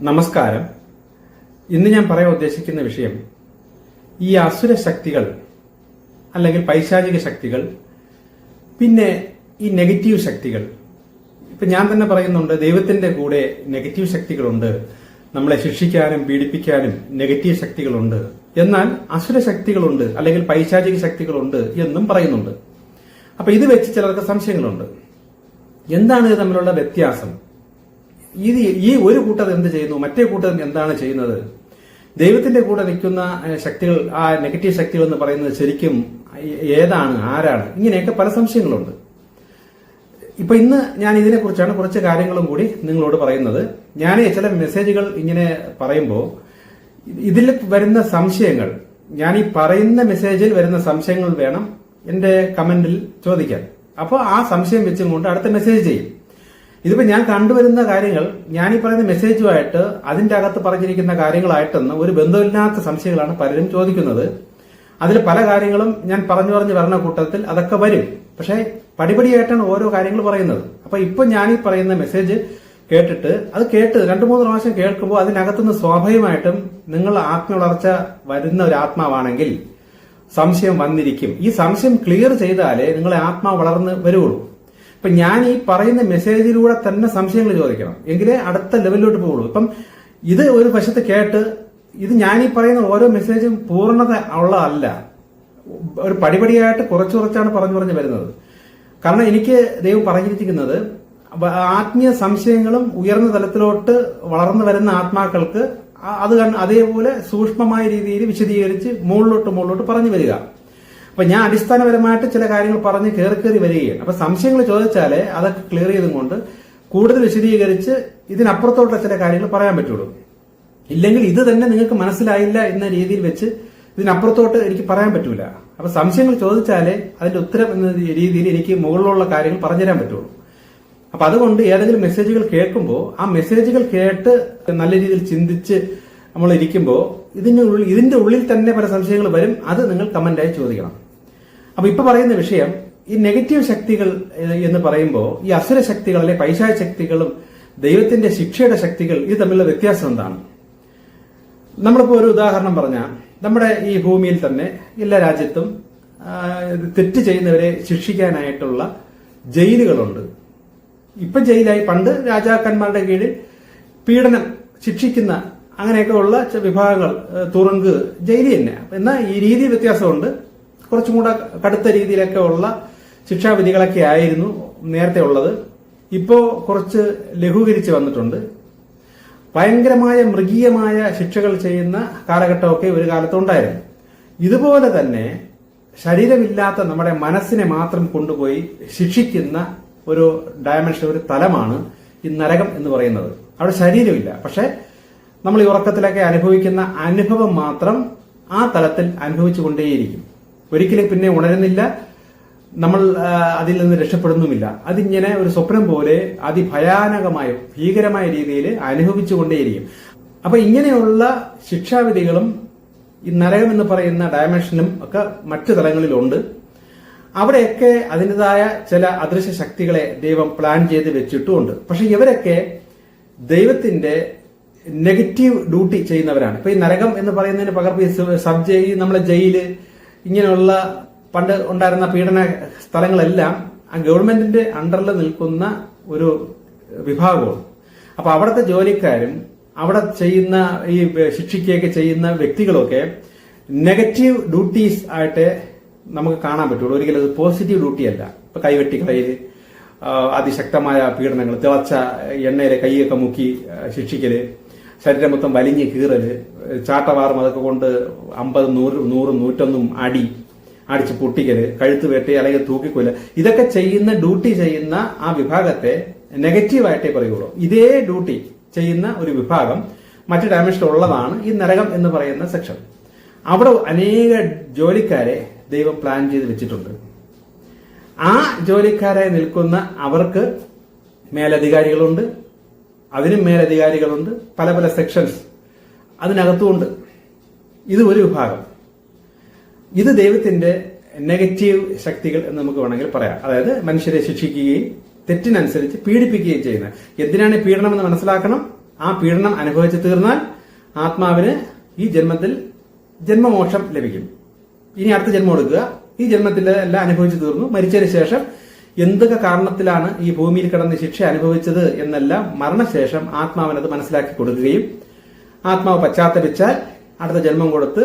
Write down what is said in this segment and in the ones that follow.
നമസ്കാരം. ഇന്ന് ഞാൻ പറയാൻ ഉദ്ദേശിക്കുന്ന വിഷയം ഈ അസുര ശക്തികൾ അല്ലെങ്കിൽ പൈശാചിക ശക്തികൾ പിന്നെ ഈ നെഗറ്റീവ് ശക്തികൾ. ഇപ്പൊ ഞാൻ തന്നെ പറയുന്നുണ്ട് ദൈവത്തിന്റെ കൂടെ നെഗറ്റീവ് ശക്തികളുണ്ട്. നമ്മളെ ശിക്ഷിക്കാനും പീഡിപ്പിക്കാനും നെഗറ്റീവ് ശക്തികളുണ്ട്. എന്നാൽ അസുര ശക്തികളുണ്ട് അല്ലെങ്കിൽ പൈശാചിക ശക്തികളുണ്ട് എന്നും പറയുന്നുണ്ട്. അപ്പൊ ഇത് വെച്ച് ചിലർക്ക് സംശയങ്ങളുണ്ട്. എന്താണ് ഇത് തമ്മിലുള്ള വ്യത്യാസം? ഇത് ഈ ഒരു കൂട്ടർ എന്ത് ചെയ്യുന്നു? മറ്റേ കൂട്ടർ എന്താണ് ചെയ്യുന്നത്? ദൈവത്തിന്റെ കൂടെ നിൽക്കുന്ന ശക്തികൾ ആ നെഗറ്റീവ് ശക്തികൾ എന്ന് പറയുന്നത് ശരിക്കും ഏതാണ്? ആരാണ്? ഇങ്ങനെയൊക്കെ പല സംശയങ്ങളുണ്ട്. ഇപ്പൊ ഇന്ന് ഞാൻ ഇതിനെ കുറിച്ചാണ് കുറച്ച് കാര്യങ്ങളും കൂടി നിങ്ങളോട് പറയുന്നത്. ഞാൻ ചില മെസ്സേജുകൾ ഇങ്ങനെ പറയുമ്പോൾ ഇതിൽ വരുന്ന സംശയങ്ങൾ ഞാൻ ഈ പറയുന്ന മെസ്സേജിൽ വരുന്ന സംശയങ്ങൾ വേണം എന്റെ കമന്റിൽ ചോദിക്കാൻ. അപ്പോൾ ആ സംശയം വെച്ചും കൊണ്ട് അടുത്ത മെസ്സേജ് ചെയ്യും. ഇതിപ്പോ ഞാൻ കണ്ടുവരുന്ന കാര്യങ്ങൾ ഞാൻ ഈ പറയുന്ന മെസ്സേജുമായിട്ട് അതിന്റെ അകത്ത് പറഞ്ഞിരിക്കുന്ന കാര്യങ്ങളായിട്ടെന്ന് ഒരു ബന്ധമില്ലാത്ത സംശയങ്ങളാണ് പലരും ചോദിക്കുന്നത്. അതിൽ പല കാര്യങ്ങളും ഞാൻ പറഞ്ഞു പറഞ്ഞു വരണ കൂട്ടത്തിൽ അതൊക്കെ വരും. പക്ഷേ പടിപടിയായിട്ടാണ് ഓരോ കാര്യങ്ങൾ പറയുന്നത്. അപ്പൊ ഇപ്പൊ ഞാൻ ഈ പറയുന്ന മെസ്സേജ് കേട്ടിട്ട് അത് കേട്ട് രണ്ടു മൂന്ന് പ്രാവശ്യം കേൾക്കുമ്പോൾ അതിനകത്തുനിന്ന് സ്വാഭാവികമായിട്ടും നിങ്ങൾ ആത്മവളർച്ച വരുന്ന ഒരു ആത്മാവാണെങ്കിൽ സംശയം വന്നിരിക്കും. ഈ സംശയം ക്ലിയർ ചെയ്താലേ നിങ്ങളെ ആത്മാവ് വളർന്ന് വരുള്ളൂ ഇപ്പൊ ഞാൻ ഈ പറയുന്ന മെസ്സേജിലൂടെ തന്നെ സംശയങ്ങൾ ചോദിക്കണം. എങ്കിലേ അടുത്ത ലെവലിലോട്ട് പോകുള്ളൂ ഇപ്പം ഇത് ഒരു വശത്ത് കേട്ട് ഇത് ഞാൻ ഈ പറയുന്ന ഓരോ മെസ്സേജും പൂർണത ഉള്ളതല്ല. ഒരു പടിപടിയായിട്ട് കുറച്ചു കുറച്ചാണ് പറഞ്ഞു പറഞ്ഞു വരുന്നത്. കാരണം എനിക്ക് ദൈവം പറഞ്ഞിരിക്കുന്നത് ആത്മീയ സംശയങ്ങളും ഉയർന്ന തലത്തിലോട്ട് വളർന്നു വരുന്ന ആത്മാക്കൾക്ക് അത് അതേപോലെ സൂക്ഷ്മമായ രീതിയിൽ വിശദീകരിച്ച് മുകളിലോട്ട് മുകളിലോട്ട് പറഞ്ഞു വരിക. അപ്പൊ ഞാൻ അടിസ്ഥാനപരമായിട്ട് ചില കാര്യങ്ങൾ പറഞ്ഞ് കയറി കയറി വരികയാണ്. അപ്പൊ സംശയങ്ങൾ ചോദിച്ചാലേ അതൊക്കെ ക്ലിയർ ചെയ്തും കൊണ്ട് കൂടുതൽ വിശദീകരിച്ച് ഇതിനപ്പുറത്തോട്ടുള്ള ചില കാര്യങ്ങൾ പറയാൻ പറ്റുള്ളൂ. ഇല്ലെങ്കിൽ ഇത് തന്നെ നിങ്ങൾക്ക് മനസ്സിലായില്ല എന്ന രീതിയിൽ വെച്ച് ഇതിനപ്പുറത്തോട്ട് എനിക്ക് പറയാൻ പറ്റൂല. അപ്പൊ സംശയങ്ങൾ ചോദിച്ചാലേ അതിന്റെ ഉത്തരം എന്ന രീതിയിൽ എനിക്ക് മുകളിലുള്ള കാര്യങ്ങൾ പറഞ്ഞുതരാൻ പറ്റുള്ളൂ. അപ്പൊ അതുകൊണ്ട് ഏതെങ്കിലും മെസ്സേജുകൾ കേൾക്കുമ്പോൾ ആ മെസ്സേജുകൾ കേട്ട് നല്ല രീതിയിൽ ചിന്തിച്ച് നമ്മൾ ഇരിക്കുമ്പോൾ ഇതിന്റെ ഉള്ളിൽ ഇതിന്റെ ഉള്ളിൽ തന്നെ പല സംശയങ്ങൾ വരും. അത് നിങ്ങൾ കമന്റായി ചോദിക്കണം. അപ്പൊ ഇപ്പൊ പറയുന്ന വിഷയം ഈ നെഗറ്റീവ് ശക്തികൾ എന്ന് പറയുമ്പോൾ ഈ അസുര ശക്തികൾ അല്ലെ പൈശാച ശക്തികളും ദൈവത്തിന്റെ ശിക്ഷയുടെ ശക്തികൾ ഇത് തമ്മിലുള്ള വ്യത്യാസം എന്താണ്? നമ്മളിപ്പോ ഒരു ഉദാഹരണം പറഞ്ഞാൽ നമ്മുടെ ഈ ഭൂമിയിൽ തന്നെ എല്ലാ രാജ്യത്തും തെറ്റ് ചെയ്യുന്നവരെ ശിക്ഷിക്കാനായിട്ടുള്ള ജയിലുകളുണ്ട്. ഇപ്പൊ ജയിലായി പണ്ട് രാജാക്കന്മാരുടെ കീഴിൽ പീഡനം ശിക്ഷിക്കുന്ന അങ്ങനെയൊക്കെ ഉള്ള വിഭാഗങ്ങൾ തുറുങ്ക് ജയിലി തന്നെ. എന്നാൽ ഈ രീതി വ്യത്യാസമുണ്ട്? കുറച്ചും കൂടെ കടുത്ത രീതിയിലൊക്കെ ഉള്ള ശിക്ഷാവിധികളൊക്കെ ആയിരുന്നു നേരത്തെ ഉള്ളത്. ഇപ്പോ കുറച്ച് ലഘൂകരിച്ച് വന്നിട്ടുണ്ട്. ഭയങ്കരമായ മൃഗീയമായ ശിക്ഷകൾ ചെയ്യുന്ന കാലഘട്ടമൊക്കെ ഒരു കാലത്തുണ്ടായിരുന്നു. ഇതുപോലെ തന്നെ ശരീരമില്ലാത്ത നമ്മുടെ മനസ്സിനെ മാത്രം കൊണ്ടുപോയി ശിക്ഷിക്കുന്ന ഒരു ഡയമെൻഷൻ ഒരു തലമാണ് ഈ നരകം എന്ന് പറയുന്നത്. അവിടെ ശരീരമില്ല. പക്ഷെ നമ്മൾ ഈ ഉറക്കത്തിലൊക്കെ അനുഭവിക്കുന്ന അനുഭവം മാത്രം ആ തലത്തിൽ അനുഭവിച്ചു കൊണ്ടേയിരിക്കും ഒരിക്കലും പിന്നെ ഉണരുന്നില്ല. നമ്മൾ അതിൽ നിന്ന് രക്ഷപ്പെടുന്നുമില്ല. അതിങ്ങനെ ഒരു സ്വപ്നം പോലെ അതിഭയാനകമായ ഭീകരമായ രീതിയിൽ അനുഭവിച്ചുകൊണ്ടേയിരിക്കും. അപ്പൊ ഇങ്ങനെയുള്ള ശിക്ഷാവിധികളും ഈ നരകം എന്ന് പറയുന്ന ഡയമെൻഷനും ഒക്കെ മറ്റു തലങ്ങളിലുണ്ട്. അവിടെയൊക്കെ അതിന്റെതായ ചില അദൃശ്യ ശക്തികളെ ദൈവം പ്ലാൻ ചെയ്ത് വെച്ചിട്ടുമുണ്ട്. പക്ഷെ ഇവരൊക്കെ ദൈവത്തിന്റെ നെഗറ്റീവ് ഡ്യൂട്ടി ചെയ്യുന്നവരാണ്. ഇപ്പൊ ഈ നരകം എന്ന് പറയുന്നതിന് പകർപ്പ് സബ്- നമ്മളെ ജയിൽ ഇങ്ങനെയുള്ള പണ്ട് ഉണ്ടായിരുന്ന പീഡന സ്ഥലങ്ങളെല്ലാം ആ ഗവൺമെന്റിന്റെ അണ്ടറിൽ നിൽക്കുന്ന ഒരു വിഭാഗമാണ്. അപ്പൊ അവിടുത്തെ ജോലിക്കാരും അവിടെ ചെയ്യുന്ന ഈ ശിക്ഷിക്കുകയൊക്കെ ചെയ്യുന്ന വ്യക്തികളൊക്കെ നെഗറ്റീവ് ഡ്യൂട്ടീസ് ആയിട്ട് നമുക്ക് കാണാൻ പറ്റുള്ളൂ. ഒരിക്കലും അത് പോസിറ്റീവ് ഡ്യൂട്ടി അല്ല. ഇപ്പൊ കൈവെട്ടി കളയിൽ അതിശക്തമായ പീഡനങ്ങൾ തിളച്ച എണ്ണയിലെ കൈയൊക്കെ മുക്കി ശിക്ഷിക്കൽ ശരീരം മൊത്തം വലിഞ്ഞ് കീറൽ ചാട്ടവാറും അതൊക്കെ കൊണ്ട് അമ്പത് നൂറ് നൂറും നൂറ്റൊന്നും അടി അടിച്ച് പൊട്ടിക്കൽ കഴുത്ത് വെട്ടി അല്ലെങ്കിൽ തൂക്കിക്കൊല്ല. ഇതൊക്കെ ചെയ്യുന്ന ഡ്യൂട്ടി ചെയ്യുന്ന ആ വിഭാഗത്തെ നെഗറ്റീവായിട്ടേ പറയുള്ളൂ. ഇതേ ഡ്യൂട്ടി ചെയ്യുന്ന ഒരു വിഭാഗം മറ്റു ഡയമെൻഷൻ ഉള്ളതാണ് ഈ നരകം എന്ന് പറയുന്ന സെക്ഷൻ. അവിടെ അനേക ജോലിക്കാരെ ദൈവം പ്ലാൻ ചെയ്ത് വെച്ചിട്ടുണ്ട്. ആ ജോലിക്കാരായി നിൽക്കുന്ന അവർക്ക് മേലധികാരികളുണ്ട്. അതിനും മേലധികാരികളുണ്ട് പല പല സെക്ഷൻസ് അതിനകത്തുമുണ്ട്. ഇത് ഒരു വിഭാഗം. ഇത് ദൈവത്തിന്റെ നെഗറ്റീവ് ശക്തികൾ എന്ന് നമുക്ക് വേണമെങ്കിൽ പറയാം. അതായത് മനുഷ്യരെ ശിക്ഷിക്കുകയും തെറ്റിനനുസരിച്ച് പീഡിപ്പിക്കുകയും ചെയ്യുന്നത് എന്തിനാണ് പീഡനം എന്ന് മനസ്സിലാക്കണം? ആ പീഡനം അനുഭവിച്ചു തീർന്നാൽ ആത്മാവിന് ഈ ജന്മത്തിൽ ജന്മമോക്ഷം ലഭിക്കും. ഇനി അടുത്ത ജന്മം എടുക്കുക. ഈ ജന്മത്തിൽ എല്ലാം അനുഭവിച്ചു തീർന്നു. മരിച്ചതിന് ശേഷം എന്തൊക്കെ കാരണത്തിലാണ് ഈ ഭൂമിയിൽ കിടന്ന് ശിക്ഷ അനുഭവിച്ചത് എന്നെല്ലാം മരണശേഷം ആത്മാവിനത് മനസ്സിലാക്കി കൊടുക്കുകയും ആത്മാവ് പശ്ചാത്തപിച്ചാൽ അടുത്ത ജന്മം കൊടുത്ത്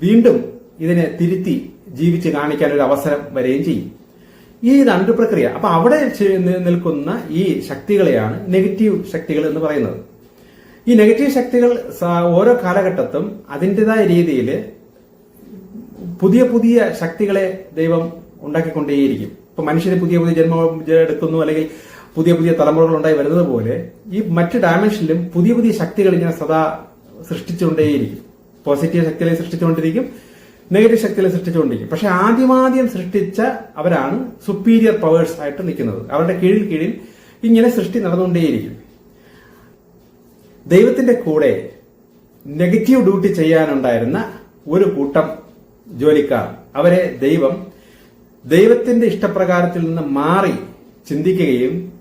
വീണ്ടും ഇതിനെ തിരുത്തി ജീവിച്ച് കാണിക്കാൻ ഒരു അവസരം വരികയും ചെയ്യും. ഈ രണ്ട് പ്രക്രിയ. അപ്പൊ അവിടെ നിൽക്കുന്ന ഈ ശക്തികളെയാണ് നെഗറ്റീവ് ശക്തികൾ എന്ന് പറയുന്നത്. ഈ നെഗറ്റീവ് ശക്തികൾ ഓരോ കാലഘട്ടത്തും അതിന്റെതായ രീതിയിൽ പുതിയ പുതിയ ശക്തികളെ ദൈവം ഉണ്ടാക്കിക്കൊണ്ടേയിരിക്കും. ഇപ്പൊ മനുഷ്യർ പുതിയ പുതിയ ജന്മം എടുക്കുന്നു അല്ലെങ്കിൽ പുതിയ പുതിയ തലമുറകൾ ഉണ്ടായി വരുന്നത് പോലെ ഈ മറ്റ് ഡയമെൻഷനിലും പുതിയ പുതിയ ശക്തികൾ ഇങ്ങനെ സദാ സൃഷ്ടിച്ചുകൊണ്ടേയിരിക്കും. പോസിറ്റീവ് ശക്തികളെ സൃഷ്ടിച്ചുകൊണ്ടിരിക്കും നെഗറ്റീവ് ശക്തികളെ സൃഷ്ടിച്ചുകൊണ്ടിരിക്കും. പക്ഷെ ആദ്യമാദ്യം സൃഷ്ടിച്ച അവരാണ് സുപ്പീരിയർ പവേഴ്സ് ആയിട്ട് നിൽക്കുന്നത്. അവരുടെ കീഴിൽ കീഴിൽ ഇങ്ങനെ സൃഷ്ടി നടന്നുകൊണ്ടേയിരിക്കും. ദൈവത്തിന്റെ കൂടെ നെഗറ്റീവ് ഡ്യൂട്ടി ചെയ്യാനുണ്ടായിരുന്ന ഒരു കൂട്ടം ജോലിക്കാർ. അവരെ ദൈവം ദൈവത്തിന്റെ ഇഷ്ടപ്രകാരത്തിൽ നിന്ന് മാറി ചിന്തിക്കുകയും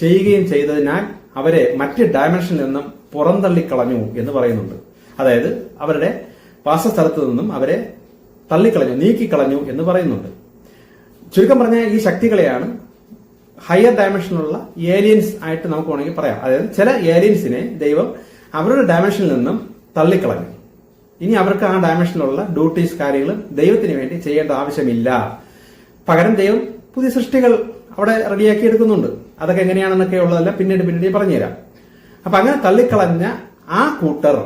ചെയ്യുകയും ചെയ്തതിനാൽ അവരെ മറ്റ് ഡയമെൻഷനിൽ നിന്നും പുറന്തള്ളിക്കളഞ്ഞു എന്ന് പറയുന്നുണ്ട്. അതായത് അവരുടെ വാസസ്ഥലത്ത് നിന്നും അവരെ തള്ളിക്കളഞ്ഞു നീക്കിക്കളഞ്ഞു എന്ന് പറയുന്നുണ്ട്. ചുരുക്കം പറഞ്ഞാൽ ഈ ശക്തികളെയാണ് ഹയർ ഡയമെൻഷനിലുള്ള ഏലിയൻസ് ആയിട്ട് നമുക്ക് വേണമെങ്കിൽ പറയാം. അതായത് ചില ഏലിയൻസിനെ ദൈവം അവരുടെ ഡയമെൻഷനിൽ നിന്നും തള്ളിക്കളഞ്ഞു. ഇനി അവർക്ക് ആ ഡയമെൻഷനിലുള്ള ഡ്യൂട്ടീസ് കാര്യങ്ങളും ദൈവത്തിന് വേണ്ടി ചെയ്യേണ്ട ആവശ്യമില്ല. പകരം ദൈവം പുതിയ സൃഷ്ടികൾ അവിടെ റെഡിയാക്കി എടുക്കുന്നുണ്ട്. അതൊക്കെ എങ്ങനെയാണെന്നൊക്കെ ഉള്ളതല്ല പിന്നീട് പിന്നീട് പറഞ്ഞുതരാം. അപ്പൊ അങ്ങനെ തള്ളിക്കളഞ്ഞ ആ കൂട്ടർ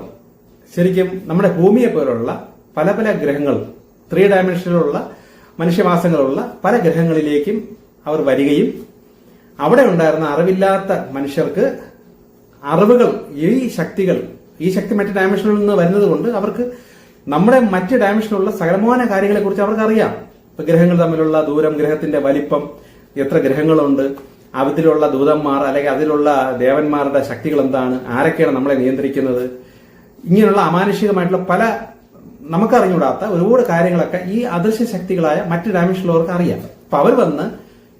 ശരിക്കും നമ്മുടെ ഭൂമിയെ പോലുള്ള പല പല ഗ്രഹങ്ങൾ ത്രീ ഡയമെൻഷനിലുള്ള മനുഷ്യവാസങ്ങളുള്ള പല ഗ്രഹങ്ങളിലേക്കും അവർ വരികയും അവിടെ ഉണ്ടായിരുന്ന അറിവില്ലാത്ത മനുഷ്യർക്ക് അറിവുകൾ ഈ ശക്തികൾ ഈ ശക്തി മറ്റ് ഡയമെൻഷനിൽ നിന്ന് വരുന്നത് കൊണ്ട് അവർക്ക് നമ്മുടെ മറ്റ് ഡയമെൻഷനിലുള്ള സകലമാന കാര്യങ്ങളെ കുറിച്ച് അവർക്ക് അറിയാം ഗ്രഹങ്ങൾ തമ്മിലുള്ള ദൂരം ഗ്രഹത്തിന്റെ വലിപ്പം എത്ര ഗ്രഹങ്ങളുണ്ട് അതിലുള്ള ദൂതന്മാർ അല്ലെങ്കിൽ അതിലുള്ള ദേവന്മാരുടെ ശക്തികൾ എന്താണ് ആരൊക്കെയാണ് നമ്മളെ നിയന്ത്രിക്കുന്നത് ഇങ്ങനെയുള്ള അമാനുഷികമായിട്ടുള്ള പല നമുക്കറിഞ്ഞൂടാത്ത ഒരുപാട് കാര്യങ്ങളൊക്കെ ഈ അദൃശ്യ ശക്തികളായ മറ്റ് ഡയമെൻഷനിലുള്ളവർക്ക് അറിയാം. അപ്പൊ അവർ വന്ന്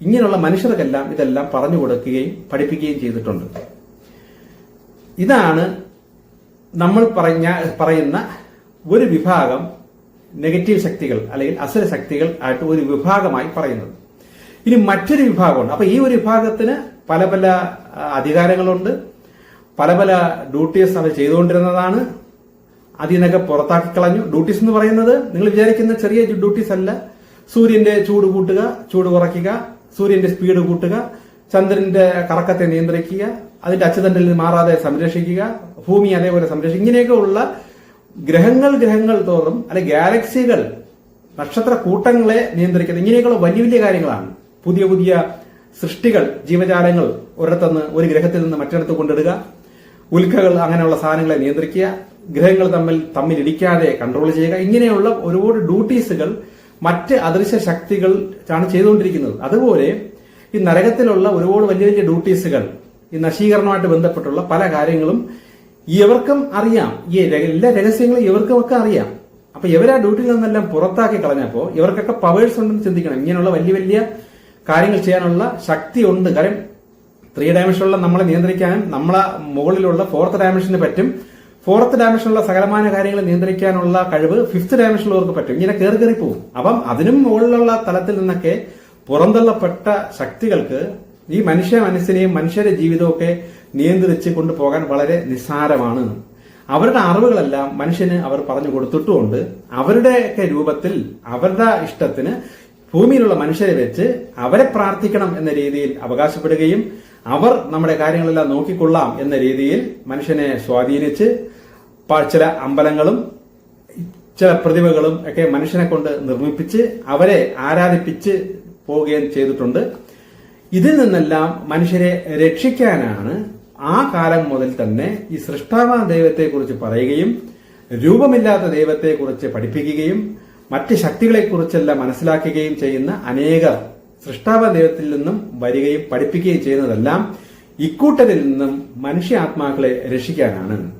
ഇങ്ങനെയുള്ള മനുഷ്യർക്കെല്ലാം ഇതെല്ലാം പറഞ്ഞു കൊടുക്കുകയും പഠിപ്പിക്കുകയും ചെയ്തിട്ടുണ്ട്. ഇതാണ് നമ്മൾ പറഞ്ഞ പറയുന്ന ഒരു വിഭാഗം നെഗറ്റീവ് ശക്തികൾ അല്ലെങ്കിൽ അസുര ശക്തികൾ ആയിട്ട് ഒരു വിഭാഗമായി പറയുന്നത്. ഇനി മറ്റൊരു വിഭാഗമുണ്ട്. അപ്പൊ ഈ ഒരു വിഭാഗത്തിന് പല പല അധികാരങ്ങളുണ്ട്. പല പല ഡ്യൂട്ടീസ് അവർ ചെയ്തുകൊണ്ടിരുന്നതാണ്. അതിൽ നിന്നൊക്കെ പുറത്താക്കി കളഞ്ഞു. ഡ്യൂട്ടീസ് എന്ന് പറയുന്നത് നിങ്ങൾ വിചാരിക്കുന്ന ചെറിയ ഡ്യൂട്ടീസ് അല്ല. സൂര്യന്റെ ചൂട് കൂട്ടുക ചൂട് കുറയ്ക്കുക സൂര്യന്റെ സ്പീഡ് കൂട്ടുക ചന്ദ്രന്റെ കറക്കത്തെ നിയന്ത്രിക്കുക അതിന്റെ അച്ചുതണ്ടിൽ മാറാതെ സംരക്ഷിക്കുക ഭൂമി അതേപോലെ സംരക്ഷിക്കുക. ഇങ്ങനെയൊക്കെ ഉള്ള ഗ്രഹങ്ങൾ ഗ്രഹങ്ങൾ തോറും അല്ലെ ഗാലക്സികൾ നക്ഷത്ര കൂട്ടങ്ങളെ നിയന്ത്രിക്കുന്നത് ഇങ്ങനെയൊക്കെയുള്ള വലിയ വലിയ കാര്യങ്ങളാണ്. പുതിയ പുതിയ സൃഷ്ടികൾ ജീവജാലങ്ങൾ ഒരിടത്തുനിന്ന് ഒരു ഗ്രഹത്തിൽ നിന്ന് മറ്റിടത്ത് കൊണ്ടിടുക. ഉൽക്കകൾ അങ്ങനെയുള്ള സാധനങ്ങളെ നിയന്ത്രിക്കുക. ഗ്രഹങ്ങൾ തമ്മിൽ തമ്മിൽ ഇടിക്കാതെ കൺട്രോൾ ചെയ്യുക. ഇങ്ങനെയുള്ള ഒരുപാട് ഡ്യൂട്ടീസുകൾ മറ്റ് അദൃശ്യ ശക്തികൾ ആണ് ചെയ്തുകൊണ്ടിരിക്കുന്നത്. അതുപോലെ ഈ നരകത്തിലുള്ള ഒരുപാട് വലിയ വലിയ ഡ്യൂട്ടീസുകൾ ഈ നശീകരണവുമായിട്ട് ബന്ധപ്പെട്ടുള്ള പല കാര്യങ്ങളും ഇവർക്കും അറിയാം. ഈ എല്ലാ രഹസ്യങ്ങളും ഇവർക്കും ഒക്കെ അറിയാം. അപ്പൊ ഇവർ ആ ഡ്യൂട്ടിയിൽ നിന്നെല്ലാം പുറത്താക്കി കളഞ്ഞപ്പോ ഇവർക്കൊക്കെ പവേഴ്സ് ഉണ്ടെന്ന് ചിന്തിക്കണം. ഇങ്ങനെയുള്ള വലിയ വലിയ കാര്യങ്ങൾ ചെയ്യാനുള്ള ശക്തി ഉണ്ട് കാര്യം ത്രീ ഡയമെൻഷനുള്ള നമ്മളെ നിയന്ത്രിക്കാനും നമ്മളെ മുകളിലുള്ള ഫോർത്ത് ഡയമെൻഷന് പറ്റും. ഫോർത്ത് ഡയമെൻഷനുള്ള സകലമായ കാര്യങ്ങൾ നിയന്ത്രിക്കാനുള്ള കഴിവ് ഫിഫ്ത്ത് ഡയമെൻഷനുള്ളവർക്ക് പറ്റും. ഇങ്ങനെ കയറി കയറി പോകും. അപ്പം അതിനും മുകളിലുള്ള തലത്തിൽ നിന്നൊക്കെ പുറന്തള്ളപ്പെട്ട ശക്തികൾക്ക് ഈ മനുഷ്യ മനസ്സിനെയും മനുഷ്യരുടെ ജീവിതമൊക്കെ നിയന്ത്രിച്ച് കൊണ്ടുപോകാൻ വളരെ നിസ്സാരമാണ്. അവരുടെ അറിവുകളെല്ലാം മനുഷ്യന് അവർ പറഞ്ഞു കൊടുത്തിട്ടുമുണ്ട്. അവരുടെയൊക്കെ രൂപത്തിൽ അവരുടെ ഇഷ്ടത്തിന് ഭൂമിയിലുള്ള മനുഷ്യരെ വെച്ച് അവരെ പ്രാർത്ഥിക്കണം എന്ന രീതിയിൽ അവകാശപ്പെടുകയും അവർ നമ്മുടെ കാര്യങ്ങളെല്ലാം നോക്കിക്കൊള്ളാം എന്ന രീതിയിൽ മനുഷ്യനെ സ്വാധീനിച്ച് ചില അമ്പലങ്ങളും ചില പ്രതിമകളും ഒക്കെ മനുഷ്യനെ കൊണ്ട് നിർമ്മിപ്പിച്ച് അവരെ ആരാധിപ്പിച്ച് പോവുകയും ചെയ്തിട്ടുണ്ട്. ഇതിൽ നിന്നെല്ലാം മനുഷ്യരെ രക്ഷിക്കാനാണ് ആ കാലം മുതൽ തന്നെ ഈ സൃഷ്ടാവാൻ ദൈവത്തെക്കുറിച്ച് പറയുകയും രൂപമില്ലാത്ത ദൈവത്തെക്കുറിച്ച് പഠിപ്പിക്കുകയും മറ്റ് ശക്തികളെക്കുറിച്ചെല്ലാം മനസ്സിലാക്കുകയും ചെയ്യുന്ന അനേകർ സൃഷ്ടാവ ദൈവത്തിൽ നിന്നും വരികയും പഠിപ്പിക്കുകയും ചെയ്യുന്നതെല്ലാം ഇക്കൂട്ടരിൽ നിന്നും മനുഷ്യാത്മാക്കളെ രക്ഷിക്കാനാണ്.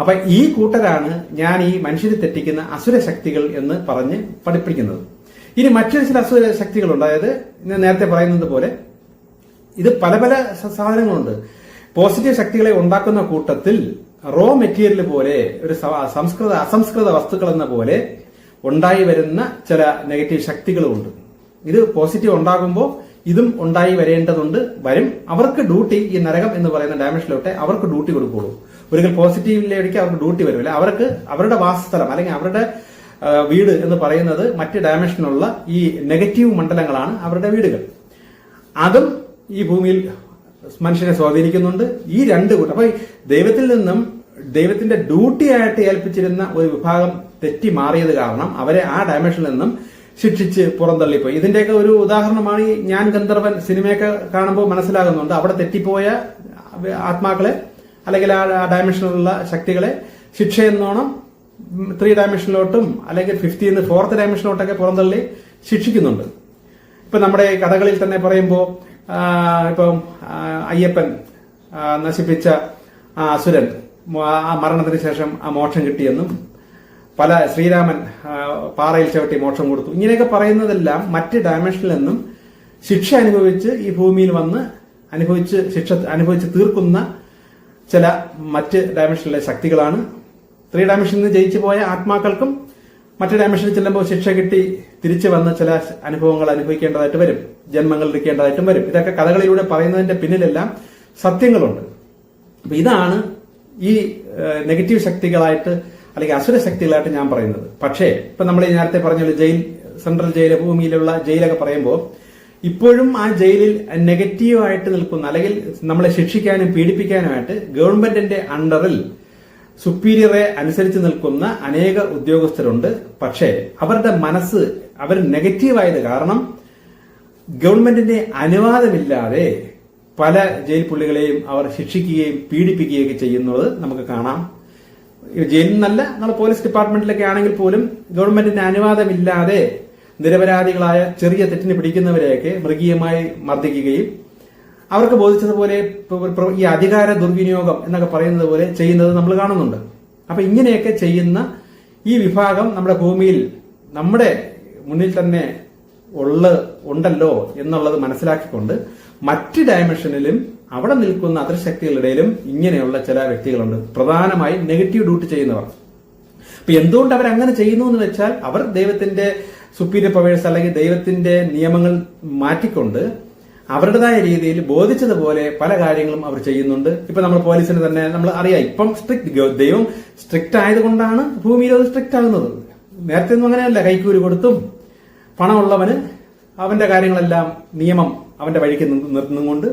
അപ്പൊ ഈ കൂട്ടരാണ് ഞാൻ ഈ മനുഷ്യരെ തെറ്റിക്കുന്ന അസുര ശക്തികൾ എന്ന് പറഞ്ഞ് പഠിപ്പിക്കുന്നത്. ഇനി മറ്റൊരു ചില അസുര ശക്തികളുണ്ട്. അതായത് ഞാൻ നേരത്തെ പറയുന്നത് പോലെ ഇത് പല പല സാധനങ്ങളുണ്ട്. പോസിറ്റീവ് ശക്തികളെ ഉണ്ടാക്കുന്ന കൂട്ടത്തിൽ റോ മെറ്റീരിയൽ പോലെ ഒരു സംസ്കൃത അസംസ്കൃത വസ്തുക്കൾ എന്ന പോലെ ഉണ്ടായി വരുന്ന ചില നെഗറ്റീവ് ശക്തികളുമുണ്ട്. ഇത് പോസിറ്റീവ് ഉണ്ടാകുമ്പോൾ ഇതും ഉണ്ടായി വരേണ്ടതുണ്ട്. വരും. അവർക്ക് ഡ്യൂട്ടി ഈ നരകം എന്ന് പറയുന്ന ഡയമെൻഷനിലോട്ടെ അവർക്ക് ഡ്യൂട്ടി കൊടുക്കുള്ളൂ. ഒരിക്കൽ പോസിറ്റീവിലേക്ക് അവർക്ക് ഡ്യൂട്ടി വരും അവർക്ക് അവരുടെ വാസസ്ഥലം അല്ലെങ്കിൽ അവരുടെ വീട് എന്ന് പറയുന്നത് മറ്റ് ഡയമെൻഷനുള്ള ഈ നെഗറ്റീവ് മണ്ഡലങ്ങളാണ് അവരുടെ വീടുകൾ. അതും ഈ ഭൂമിയിൽ മനുഷ്യനെ സ്വാധീനിക്കുന്നുണ്ട്. ഈ രണ്ട് കൂട്ടം അപ്പൊ ദൈവത്തിൽ നിന്നും ദൈവത്തിന്റെ ഡ്യൂട്ടി ആയിട്ട് ഏൽപ്പിച്ചിരുന്ന ഒരു വിഭാഗം തെറ്റി മാറിയത് കാരണം അവരെ ആ ഡയമെൻഷനിൽ നിന്നും ശിക്ഷിച്ച് പുറന്തള്ളിപ്പോയി. ഇതിന്റെയൊക്കെ ഒരു ഉദാഹരണമാണ് ഈ ഞാൻ ഗന്ധർവൻ സിനിമയൊക്കെ കാണുമ്പോൾ മനസ്സിലാകുന്നുണ്ട്. അവിടെ തെറ്റിപ്പോയ ആത്മാക്കളെ അല്ലെങ്കിൽ ആ ഡയമെൻഷനിലുള്ള ശക്തികളെ ശിക്ഷ എന്നോണം ത്രീ ഡയമെൻഷനിലോട്ടും അല്ലെങ്കിൽ ഫിഫ്റ്റീന്ന് ഫോർത്ത് ഡയമെൻഷനിലോട്ടൊക്കെ പുറന്തള്ളി ശിക്ഷിക്കുന്നുണ്ട്. ഇപ്പൊ നമ്മുടെ കഥകളിൽ തന്നെ പറയുമ്പോൾ ഇപ്പം അയ്യപ്പൻ നശിപ്പിച്ച അസുരൻ മരണത്തിന് ശേഷം ആ മോക്ഷം കിട്ടിയെന്നും പല ശ്രീരാമൻ പാറയിൽ ചവിട്ടി മോക്ഷം കൊടുത്തു. ഇങ്ങനെയൊക്കെ പറയുന്നതെല്ലാം മറ്റ് ഡയമെൻഷനിൽ നിന്നും ശിക്ഷ അനുഭവിച്ച് ഈ ഭൂമിയിൽ വന്ന് അനുഭവിച്ച് ശിക്ഷ അനുഭവിച്ച് തീർക്കുന്ന ചില മറ്റ് ഡയമെൻഷനിലെ ശക്തികളാണ്. ത്രീ ഡയമെൻഷനിൽ നിന്ന് ജയിച്ചു പോയ ആത്മാക്കൾക്കും മറ്റു ഡയമെൻഷനിൽ ചെല്ലുമ്പോൾ ശിക്ഷ കിട്ടി തിരിച്ചു വന്ന ചില അനുഭവങ്ങൾ അനുഭവിക്കേണ്ടതായിട്ട് വരും. ജന്മങ്ങൾ എടുക്കേണ്ടതായിട്ടും വരും. ഇതൊക്കെ കഥകളിലൂടെ പറയുന്നതിന്റെ പിന്നിലെല്ലാം സത്യങ്ങളുണ്ട്. അപ്പൊ ഇതാണ് ഈ നെഗറ്റീവ് ശക്തികളായിട്ട് അല്ലെങ്കിൽ അസുര ശക്തികളായിട്ട് ഞാൻ പറയുന്നത്. പക്ഷേ ഇപ്പൊ നമ്മൾ നേരത്തെ പറഞ്ഞ ജയിൽ സെൻട്രൽ ജയിൽ ഭൂമിയിലുള്ള ജയിലൊക്കെ പറയുമ്പോൾ ഇപ്പോഴും ആ ജയിലിൽ നെഗറ്റീവായിട്ട് നിൽക്കുന്ന അല്ലെങ്കിൽ നമ്മളെ ശിക്ഷിക്കാനും പീഡിപ്പിക്കാനുമായിട്ട് ഗവൺമെന്റിന്റെ അണ്ടറിൽ സുപ്പീരിയറെ അനുസരിച്ച് നിൽക്കുന്ന അനേക ഉദ്യോഗസ്ഥരുണ്ട്. പക്ഷേ അവരുടെ മനസ്സ് അവർ നെഗറ്റീവായത് കാരണം ഗവൺമെന്റിന്റെ അനുവാദമില്ലാതെ പല ജയിൽ പുള്ളികളെയും അവർ ശിക്ഷിക്കുകയും പീഡിപ്പിക്കുകയൊക്കെ ചെയ്യുന്നത് നമുക്ക് കാണാം. ജയിലിൽ നിന്നല്ല നമ്മൾ പോലീസ് ഡിപ്പാർട്ട്മെന്റിലൊക്കെ ആണെങ്കിൽ പോലും ഗവൺമെന്റിന്റെ അനുവാദമില്ലാതെ നിരപരാധികളായ ചെറിയ തെറ്റിന് പിടിക്കുന്നവരെയൊക്കെ മൃഗീയമായി മർദ്ദിക്കുകയും അവർക്ക് ബോധിച്ചതുപോലെ ഈ അധികാര ദുർവിനിയോഗം എന്നൊക്കെ പറയുന്നത് പോലെ ചെയ്യുന്നത് നമ്മൾ കാണുന്നുണ്ട്. അപ്പൊ ഇങ്ങനെയൊക്കെ ചെയ്യുന്ന ഈ വിഭാഗം നമ്മുടെ ഭൂമിയിൽ നമ്മുടെ മുന്നിൽ തന്നെ ഉള്ള ഉണ്ടല്ലോ എന്നുള്ളത് മനസ്സിലാക്കിക്കൊണ്ട് മറ്റ് ഡയമെൻഷനിലും അവിടെ നിൽക്കുന്ന അതൃശക്തികളുടെയിലും ഇങ്ങനെയുള്ള ചില വ്യക്തികളുണ്ട്. പ്രധാനമായും നെഗറ്റീവ് ഡ്യൂട്ടി ചെയ്യുന്നവർ. അപ്പൊ എന്തുകൊണ്ട് അവർ അങ്ങനെ ചെയ്യുന്നു എന്ന് വെച്ചാൽ അവർ ദൈവത്തിന്റെ സുപ്പീരിയർ പവേഴ്സ് അല്ലെങ്കിൽ ദൈവത്തിന്റെ നിയമങ്ങൾ മാറ്റിക്കൊണ്ട് അവരുടേതായ രീതിയിൽ ബോധിച്ചതുപോലെ പല കാര്യങ്ങളും അവർ ചെയ്യുന്നുണ്ട്. ഇപ്പൊ നമ്മൾ പോലീസിന് തന്നെ നമ്മൾ അറിയാം. ഇപ്പം സ്ട്രിക്ട് ദൈവം സ്ട്രിക്റ്റ് ആയതുകൊണ്ടാണ് ഭൂമിയിൽ അത് സ്ട്രിക്റ്റ് ആകുന്നത്. നേരത്തെ ഒന്നും അങ്ങനെയല്ല. കൈക്കൂലി കൊടുത്തും പണമുള്ളവന് അവന്റെ കാര്യങ്ങളെല്ലാം നിയമം അവന്റെ വഴിക്ക് നിർത്തുന്നുകൊണ്ട്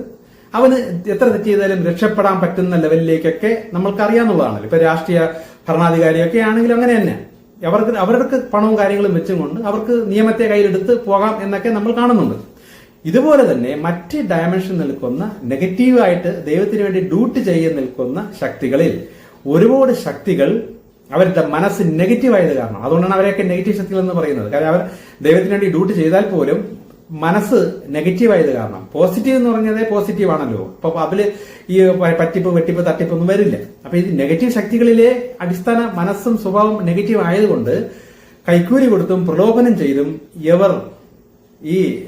അവന് എത്ര തെറ്റ് ചെയ്താലും രക്ഷപ്പെടാൻ പറ്റുന്ന ലെവലിലേക്കൊക്കെ നമ്മൾക്ക് അറിയാന്നുള്ളതാണല്ലോ ഇപ്പൊ രാഷ്ട്രീയ ഭരണാധികാരിയൊക്കെ ആണെങ്കിലും അങ്ങനെ തന്നെ. അവർക്ക് അവർക്ക് പണവും കാര്യങ്ങളും വെച്ചും കൊണ്ട് അവർക്ക് നിയമത്തെ കയ്യിലെടുത്ത് പോകാം എന്നൊക്കെ നമ്മൾ കാണുന്നുണ്ട്. ഇതുപോലെ തന്നെ മറ്റ് ഡയമെൻഷൻ നിൽക്കുന്ന നെഗറ്റീവായിട്ട് ദൈവത്തിന് വേണ്ടി ഡ്യൂട്ടി ചെയ്യാൻ നിൽക്കുന്ന ശക്തികളിൽ ഒരുപാട് ശക്തികൾ അവരുടെ മനസ്സ് നെഗറ്റീവ് ആയത് കാരണം. അതുകൊണ്ടാണ് അവരെയൊക്കെ നെഗറ്റീവ് ശക്തികൾ എന്ന് പറയുന്നത്. കാരണം അവർ ദൈവത്തിന് വേണ്ടി ഡ്യൂട്ടി ചെയ്താൽ പോലും മനസ്സ് നെഗറ്റീവ് ആയത് കാരണം. പോസിറ്റീവ് എന്ന് പറഞ്ഞതേ പോസിറ്റീവ് ആണല്ലോ. അപ്പൊ അതിൽ ഈ പറ്റിപ്പ് വെട്ടിപ്പ് തട്ടിപ്പ് ഒന്നും വരില്ല. അപ്പൊ ഈ നെഗറ്റീവ് ശക്തികളിലെ അടിസ്ഥാന മനസ്സും സ്വഭാവം നെഗറ്റീവ് ആയതുകൊണ്ട് കൈക്കൂലി കൊടുത്തും പ്രലോഭനം ചെയ്തും ഇവർ ഈ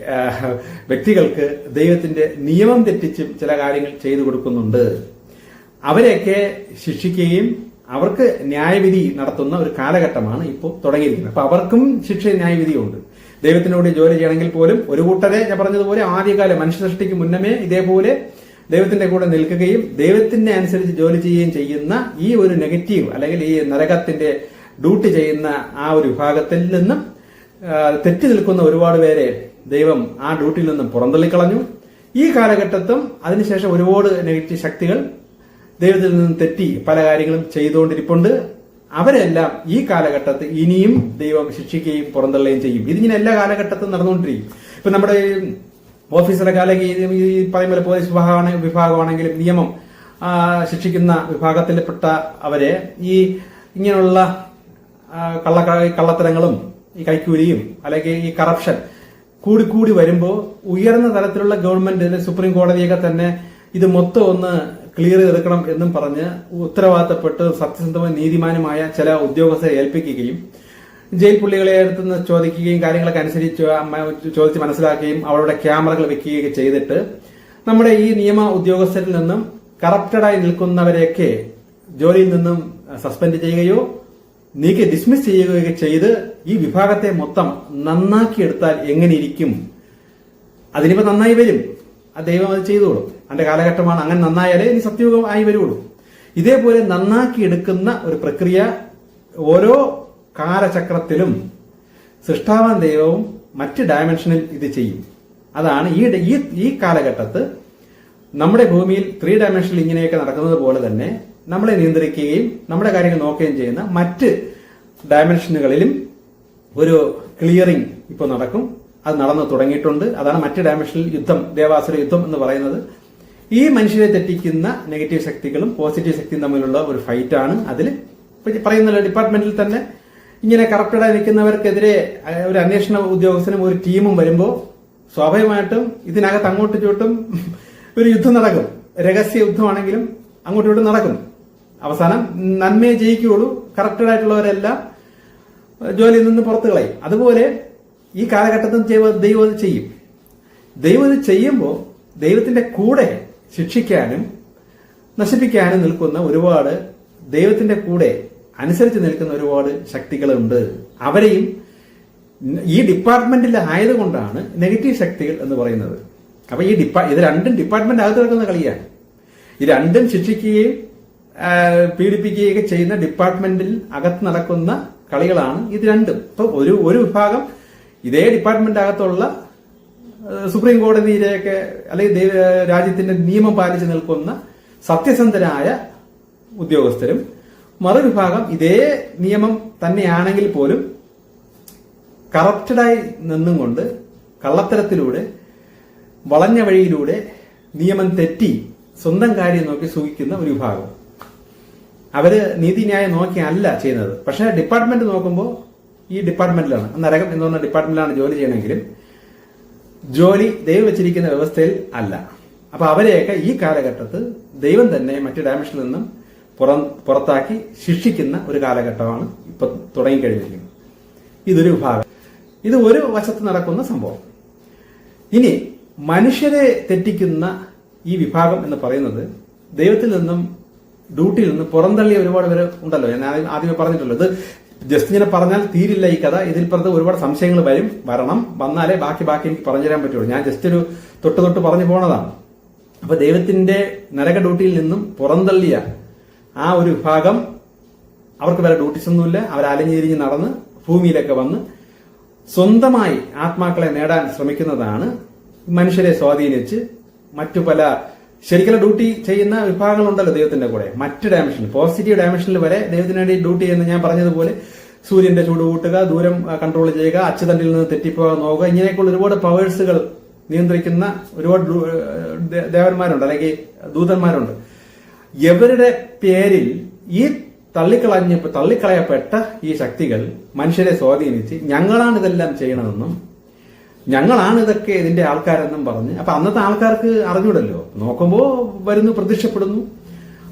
വ്യക്തികൾക്ക് ദൈവത്തിന്റെ നിയമം തെറ്റിച്ചും ചില കാര്യങ്ങൾ ചെയ്തു കൊടുക്കുന്നുണ്ട്. അവരെയൊക്കെ ശിക്ഷിക്കുകയും അവർക്ക് ന്യായവിധി നടത്തുന്ന ഒരു കാലഘട്ടമാണ് ഇപ്പോൾ തുടങ്ങിയിരിക്കുന്നത്. അപ്പൊ അവർക്കും ശിക്ഷ ന്യായവിധിയുണ്ട്. ദൈവത്തിനോട് ജോലി ചെയ്യണമെങ്കിൽ പോലും ഒരു കൂട്ടരെ ഞാൻ പറഞ്ഞതുപോലെ ആദ്യകാല മനുഷ്യ സൃഷ്ടിക്ക് മുന്നമേ ഇതേപോലെ ദൈവത്തിന്റെ കൂടെ നിൽക്കുകയും ദൈവത്തിന്റെ അനുസരിച്ച് ജോലി ചെയ്യുകയും ചെയ്യുന്ന ഈ ഒരു നെഗറ്റീവ് അല്ലെങ്കിൽ ഈ നരകത്തിന്റെ ഡ്യൂട്ടി ചെയ്യുന്ന ആ ഒരു വിഭാഗത്തിൽ നിന്നും തെറ്റി നിൽക്കുന്ന ഒരുപാട് പേരെ ദൈവം ആ ഡ്യൂട്ടിയിൽ നിന്നും പുറന്തള്ളിക്കളഞ്ഞു. ഈ കാലഘട്ടത്തും അതിനുശേഷം ഒരുപാട് നെഗറ്റീവ് ശക്തികൾ ദൈവത്തിൽ നിന്നും തെറ്റി പല കാര്യങ്ങളും ചെയ്തുകൊണ്ടിരിപ്പുണ്ട്. അവരെല്ലാം ഈ കാലഘട്ടത്തിൽ ഇനിയും ദൈവം ശിക്ഷിക്കുകയും പുറന്തള്ളുകയും ചെയ്യും. ഇതിങ്ങനെ എല്ലാ കാലഘട്ടത്തും നടന്നുകൊണ്ടിരിക്കും. ഇപ്പൊ നമ്മുടെ ഓഫീസറൊക്കെ അല്ലെങ്കിൽ ഈ- പറയുമ്പോൾ പോലീസ് വിഭാഗമാണ് വിഭാഗമാണെങ്കിലും നിയമം ശിക്ഷിക്കുന്ന വിഭാഗത്തിൽപ്പെട്ട അവരെ ഈ ഇങ്ങനെയുള്ള കള്ള കള്ളത്തരങ്ങളും ഈ കൈക്കൂലിയും അല്ലെങ്കിൽ ഈ കറപ്ഷൻ കൂടി കൂടി വരുമ്പോൾ ഉയർന്ന തലത്തിലുള്ള ഗവൺമെന്റ് സുപ്രീം കോടതിയൊക്കെ തന്നെ ഇത് മൊത്തം ഒന്ന് ക്ലിയർ ചെയ്തെടുക്കണം എന്നും പറഞ്ഞ് ഉത്തരവാദിത്തപ്പെട്ട് സത്യസന്ധവും നീതിമാനുമായ ചില ഉദ്യോഗസ്ഥരെ ഏൽപ്പിക്കുകയും ജയിൽ പുള്ളികളെ അടുത്തുനിന്ന് ചോദിക്കുകയും കാര്യങ്ങളൊക്കെ അനുസരിച്ച് ചോദിച്ച് മനസ്സിലാക്കുകയും അവരുടെ ക്യാമറകൾ വെക്കുകയൊക്കെ ചെയ്തിട്ട് നമ്മുടെ ഈ നിയമ ഉദ്യോഗസ്ഥരിൽ നിന്നും കറപ്റ്റഡായി നിൽക്കുന്നവരെയൊക്കെ ജോലിയിൽ നിന്നും സസ്പെൻഡ് ചെയ്യുകയോ നീക്കി ഡിസ്മിസ് ചെയ്യുകയൊക്കെ ചെയ്ത് ഈ വിഭാഗത്തെ മൊത്തം നന്നാക്കിയെടുത്താൽ എങ്ങനെയിരിക്കും? അതിനിപ്പോ നന്നായി വരും. ആ ദൈവം അത് ചെയ്തോളും. അതിന്റെ കാലഘട്ടമാണ് അങ്ങനെ നന്നായാലേ ഇനി സത്യയോഗം ആയി വരുള്ളൂ. ഇതേപോലെ നന്നാക്കി എടുക്കുന്ന ഒരു പ്രക്രിയ ഓരോ കാലചക്രത്തിലും സൃഷ്ടാവാൻ ദൈവവും മറ്റ് ഡയമെൻഷനിൽ ഇത് ചെയ്യും. അതാണ് ഈ ഈ കാലഘട്ടത്ത് നമ്മുടെ ഭൂമിയിൽ ത്രീ ഡയമെൻഷനിൽ ഇങ്ങനെയൊക്കെ നടക്കുന്നത് പോലെ തന്നെ നമ്മളെ നിയന്ത്രിക്കുകയും നമ്മുടെ കാര്യങ്ങൾ നോക്കുകയും ചെയ്യുന്ന മറ്റ് ഡയമെൻഷനുകളിലും ഒരു ക്ലിയറിംഗ് ഇപ്പോൾ നടക്കും. അത് നടന്നു തുടങ്ങിയിട്ടുണ്ട്. അതാണ് മറ്റ് ഡയമെൻഷനിൽ യുദ്ധം ദേവാസുര യുദ്ധം എന്ന് പറയുന്നത്. ഈ മനുഷ്യരെ തെറ്റിക്കുന്ന നെഗറ്റീവ് ശക്തികളും പോസിറ്റീവ് ശക്തിയും തമ്മിലുള്ള ഒരു ഫൈറ്റാണ് അതിൽ പറയുന്ന ഡിപ്പാർട്ട്മെന്റിൽ തന്നെ ഇങ്ങനെ കറപ്റ്റഡായി നിൽക്കുന്നവർക്കെതിരെ ഒരു അന്വേഷണ ഉദ്യോഗസ്ഥനും ഒരു ടീമും വരുമ്പോൾ സ്വാഭാവികമായിട്ടും ഇതിനകത്ത് അങ്ങോട്ടും ഇങ്ങോട്ടും ഒരു യുദ്ധം നടക്കും. രഹസ്യ യുദ്ധമാണെങ്കിലും അങ്ങോട്ടും ഇങ്ങോട്ടും നടക്കും. അവസാനം നന്മയെ ജയിക്കുകയുള്ളൂ. കറപ്റ്റഡ് ആയിട്ടുള്ളവരെല്ലാം ജോലിയിൽ നിന്ന് പുറത്തു കളയും. അതുപോലെ ഈ കാലഘട്ടത്തിൽ ദൈവ- ചെയ്യും. ദൈവം ഇത് ചെയ്യുമ്പോൾ ദൈവത്തിന്റെ കൂടെ ശിക്ഷിക്കാനും നശിപ്പിക്കാനും നിൽക്കുന്ന ഒരുപാട് ദൈവത്തിന്റെ കൂടെ അനുസരിച്ച് നിൽക്കുന്ന ഒരുപാട് ശക്തികളുണ്ട്. അവരെയും ഈ ഡിപ്പാർട്ട്മെന്റിൽ ആയതുകൊണ്ടാണ് നെഗറ്റീവ് ശക്തികൾ എന്ന് പറയുന്നത്. അപ്പൊ ഈ ഡിപ്പാ ഇത് രണ്ടും ഡിപ്പാർട്ട്മെന്റ് അകത്ത് നടക്കുന്ന കളിയാണ്. ഈ രണ്ടും ശിക്ഷിക്കുകയും ആ, പീഡിപ്പിക്കുകയും ചെയ്യുന്ന ഡിപ്പാർട്ട്മെന്റിൽ അകത്ത് നടക്കുന്ന കളികളാണ് ഇത് രണ്ടും. ഇപ്പൊ ഒരു ഒരു വിഭാഗം ഇതേ ഡിപ്പാർട്ട്മെന്റ് അകത്തുള്ള സുപ്രീം കോടതിയിലേക്ക് അല്ലെങ്കിൽ രാജ്യത്തിന്റെ നിയമം പാലിച്ചു നിൽക്കുന്ന സത്യസന്ധരായ ഉദ്യോഗസ്ഥരും മറുവിഭാഗം ഇതേ നിയമം തന്നെയാണെങ്കിൽ പോലും കറപ്റ്റഡായി നിന്നും കൊണ്ട് കള്ളത്തരത്തിലൂടെ വളഞ്ഞ വഴിയിലൂടെ നിയമം തെറ്റി സ്വന്തം കാര്യം നോക്കി സൂഹിക്കുന്ന ഒരു വിഭാഗം. അവർ നീതിന്യായം നോക്കിയല്ല ചെയ്യുന്നത്. പക്ഷെ ഡിപ്പാർട്ട്മെന്റ് നോക്കുമ്പോൾ ഈ ഡിപ്പാർട്ട്മെന്റിലാണ് നരകം എന്ന് പറഞ്ഞ ഡിപ്പാർട്ട്മെന്റിലാണ് ജോലി ചെയ്യണമെങ്കിലും ജോലി ദൈവം വെച്ചിരിക്കുന്ന വ്യവസ്ഥയിൽ അല്ല. അപ്പൊ അവരെയൊക്കെ ഈ കാലഘട്ടത്ത് ദൈവം തന്നെ മറ്റു ഡയമെൻഷനിൽ നിന്നും പുറം പുറത്താക്കി ശിക്ഷിക്കുന്ന ഒരു കാലഘട്ടമാണ് ഇപ്പൊ തുടങ്ങിക്കഴിഞ്ഞിരിക്കുന്നത്. ഇതൊരു ഭാഗം ഇത് ഒരു വശത്ത് നടക്കുന്ന സംഭവം. ഇനി മനുഷ്യരെ തെറ്റിക്കുന്ന ഈ വിഭാഗം എന്ന് പറയുന്നത് ദൈവത്തിൽ നിന്നും ഡ്യൂട്ടിയിൽ നിന്ന് പുറന്തള്ളിയ ഒരുപാട് പേര് ഉണ്ടല്ലോ. ഞാൻ ആദ്യം- ആദ്യമേ പറഞ്ഞിട്ടുള്ളത് ഇത് ജസ്റ്റ് ഇങ്ങനെ പറഞ്ഞാൽ തീരില്ല ഈ കഥ. ഇതിൽ പുറത്ത് ഒരുപാട് സംശയങ്ങൾ വരും. വരണം. വന്നാലേ ബാക്കി ബാക്കി എനിക്ക് പറഞ്ഞു തരാൻ പറ്റുള്ളൂ. ഞാൻ ജസ്റ്റ് ഒരു തൊട്ട് തൊട്ട് പറഞ്ഞു പോണതാണ്. അപ്പൊ ദൈവത്തിന്റെ നരക ഡ്യൂട്ടിയിൽ നിന്നും പുറന്തള്ളിയ ആ ഒരു വിഭാഗം അവർക്ക് വേറെ ഡ്യൂട്ടീസ് ഒന്നുമില്ല. അവർ അലഞ്ഞിരിഞ്ഞ് നടന്ന് ഭൂമിയിലൊക്കെ വന്ന് സ്വന്തമായി ആത്മാക്കളെ നേടാൻ ശ്രമിക്കുന്നതാണ്. മനുഷ്യരെ സ്വാധീനിച്ച് മറ്റു പല ശരിക്കുള്ള ഡ്യൂട്ടി ചെയ്യുന്ന വിഭാഗങ്ങളുണ്ടല്ലോ ദൈവത്തിന്റെ കൂടെ. മറ്റ് ഡയമെൻഷനിൽ പോസിറ്റീവ് ഡയമെൻഷനിൽ വരെ ദൈവത്തിന് വേണ്ടി ഡ്യൂട്ടി ചെയ്യുന്ന ഞാൻ പറഞ്ഞതുപോലെ സൂര്യന്റെ ചൂട് കൂട്ടുക ദൂരം കൺട്രോൾ ചെയ്യുക അച്ചുതണ്ടിൽ നിന്ന് തെറ്റിപ്പോകാൻ നോക്കുക ഇങ്ങനെയൊക്കെയുള്ള ഒരുപാട് പവേഴ്സുകൾ നിയന്ത്രിക്കുന്ന ഒരുപാട് ദേവന്മാരുണ്ട് അല്ലെങ്കിൽ ദൂതന്മാരുണ്ട്. എവരുടെ പേരിൽ ഈ തള്ളിക്കളഞ്ഞ തള്ളിക്കളയപ്പെട്ട ഈ ശക്തികൾ മനുഷ്യരെ സ്വാധീനിച്ച് ഞങ്ങളാണ് ഇതെല്ലാം ചെയ്യണമെന്നും ഞങ്ങളാണ് ഇതൊക്കെ ഇതിന്റെ ആൾക്കാരെന്നും പറഞ്ഞ്. അപ്പൊ അന്നത്തെ ആൾക്കാർക്ക് അറിഞ്ഞൂടല്ലോ. നോക്കുമ്പോ വരുന്നു പ്രത്യക്ഷപ്പെടുന്നു.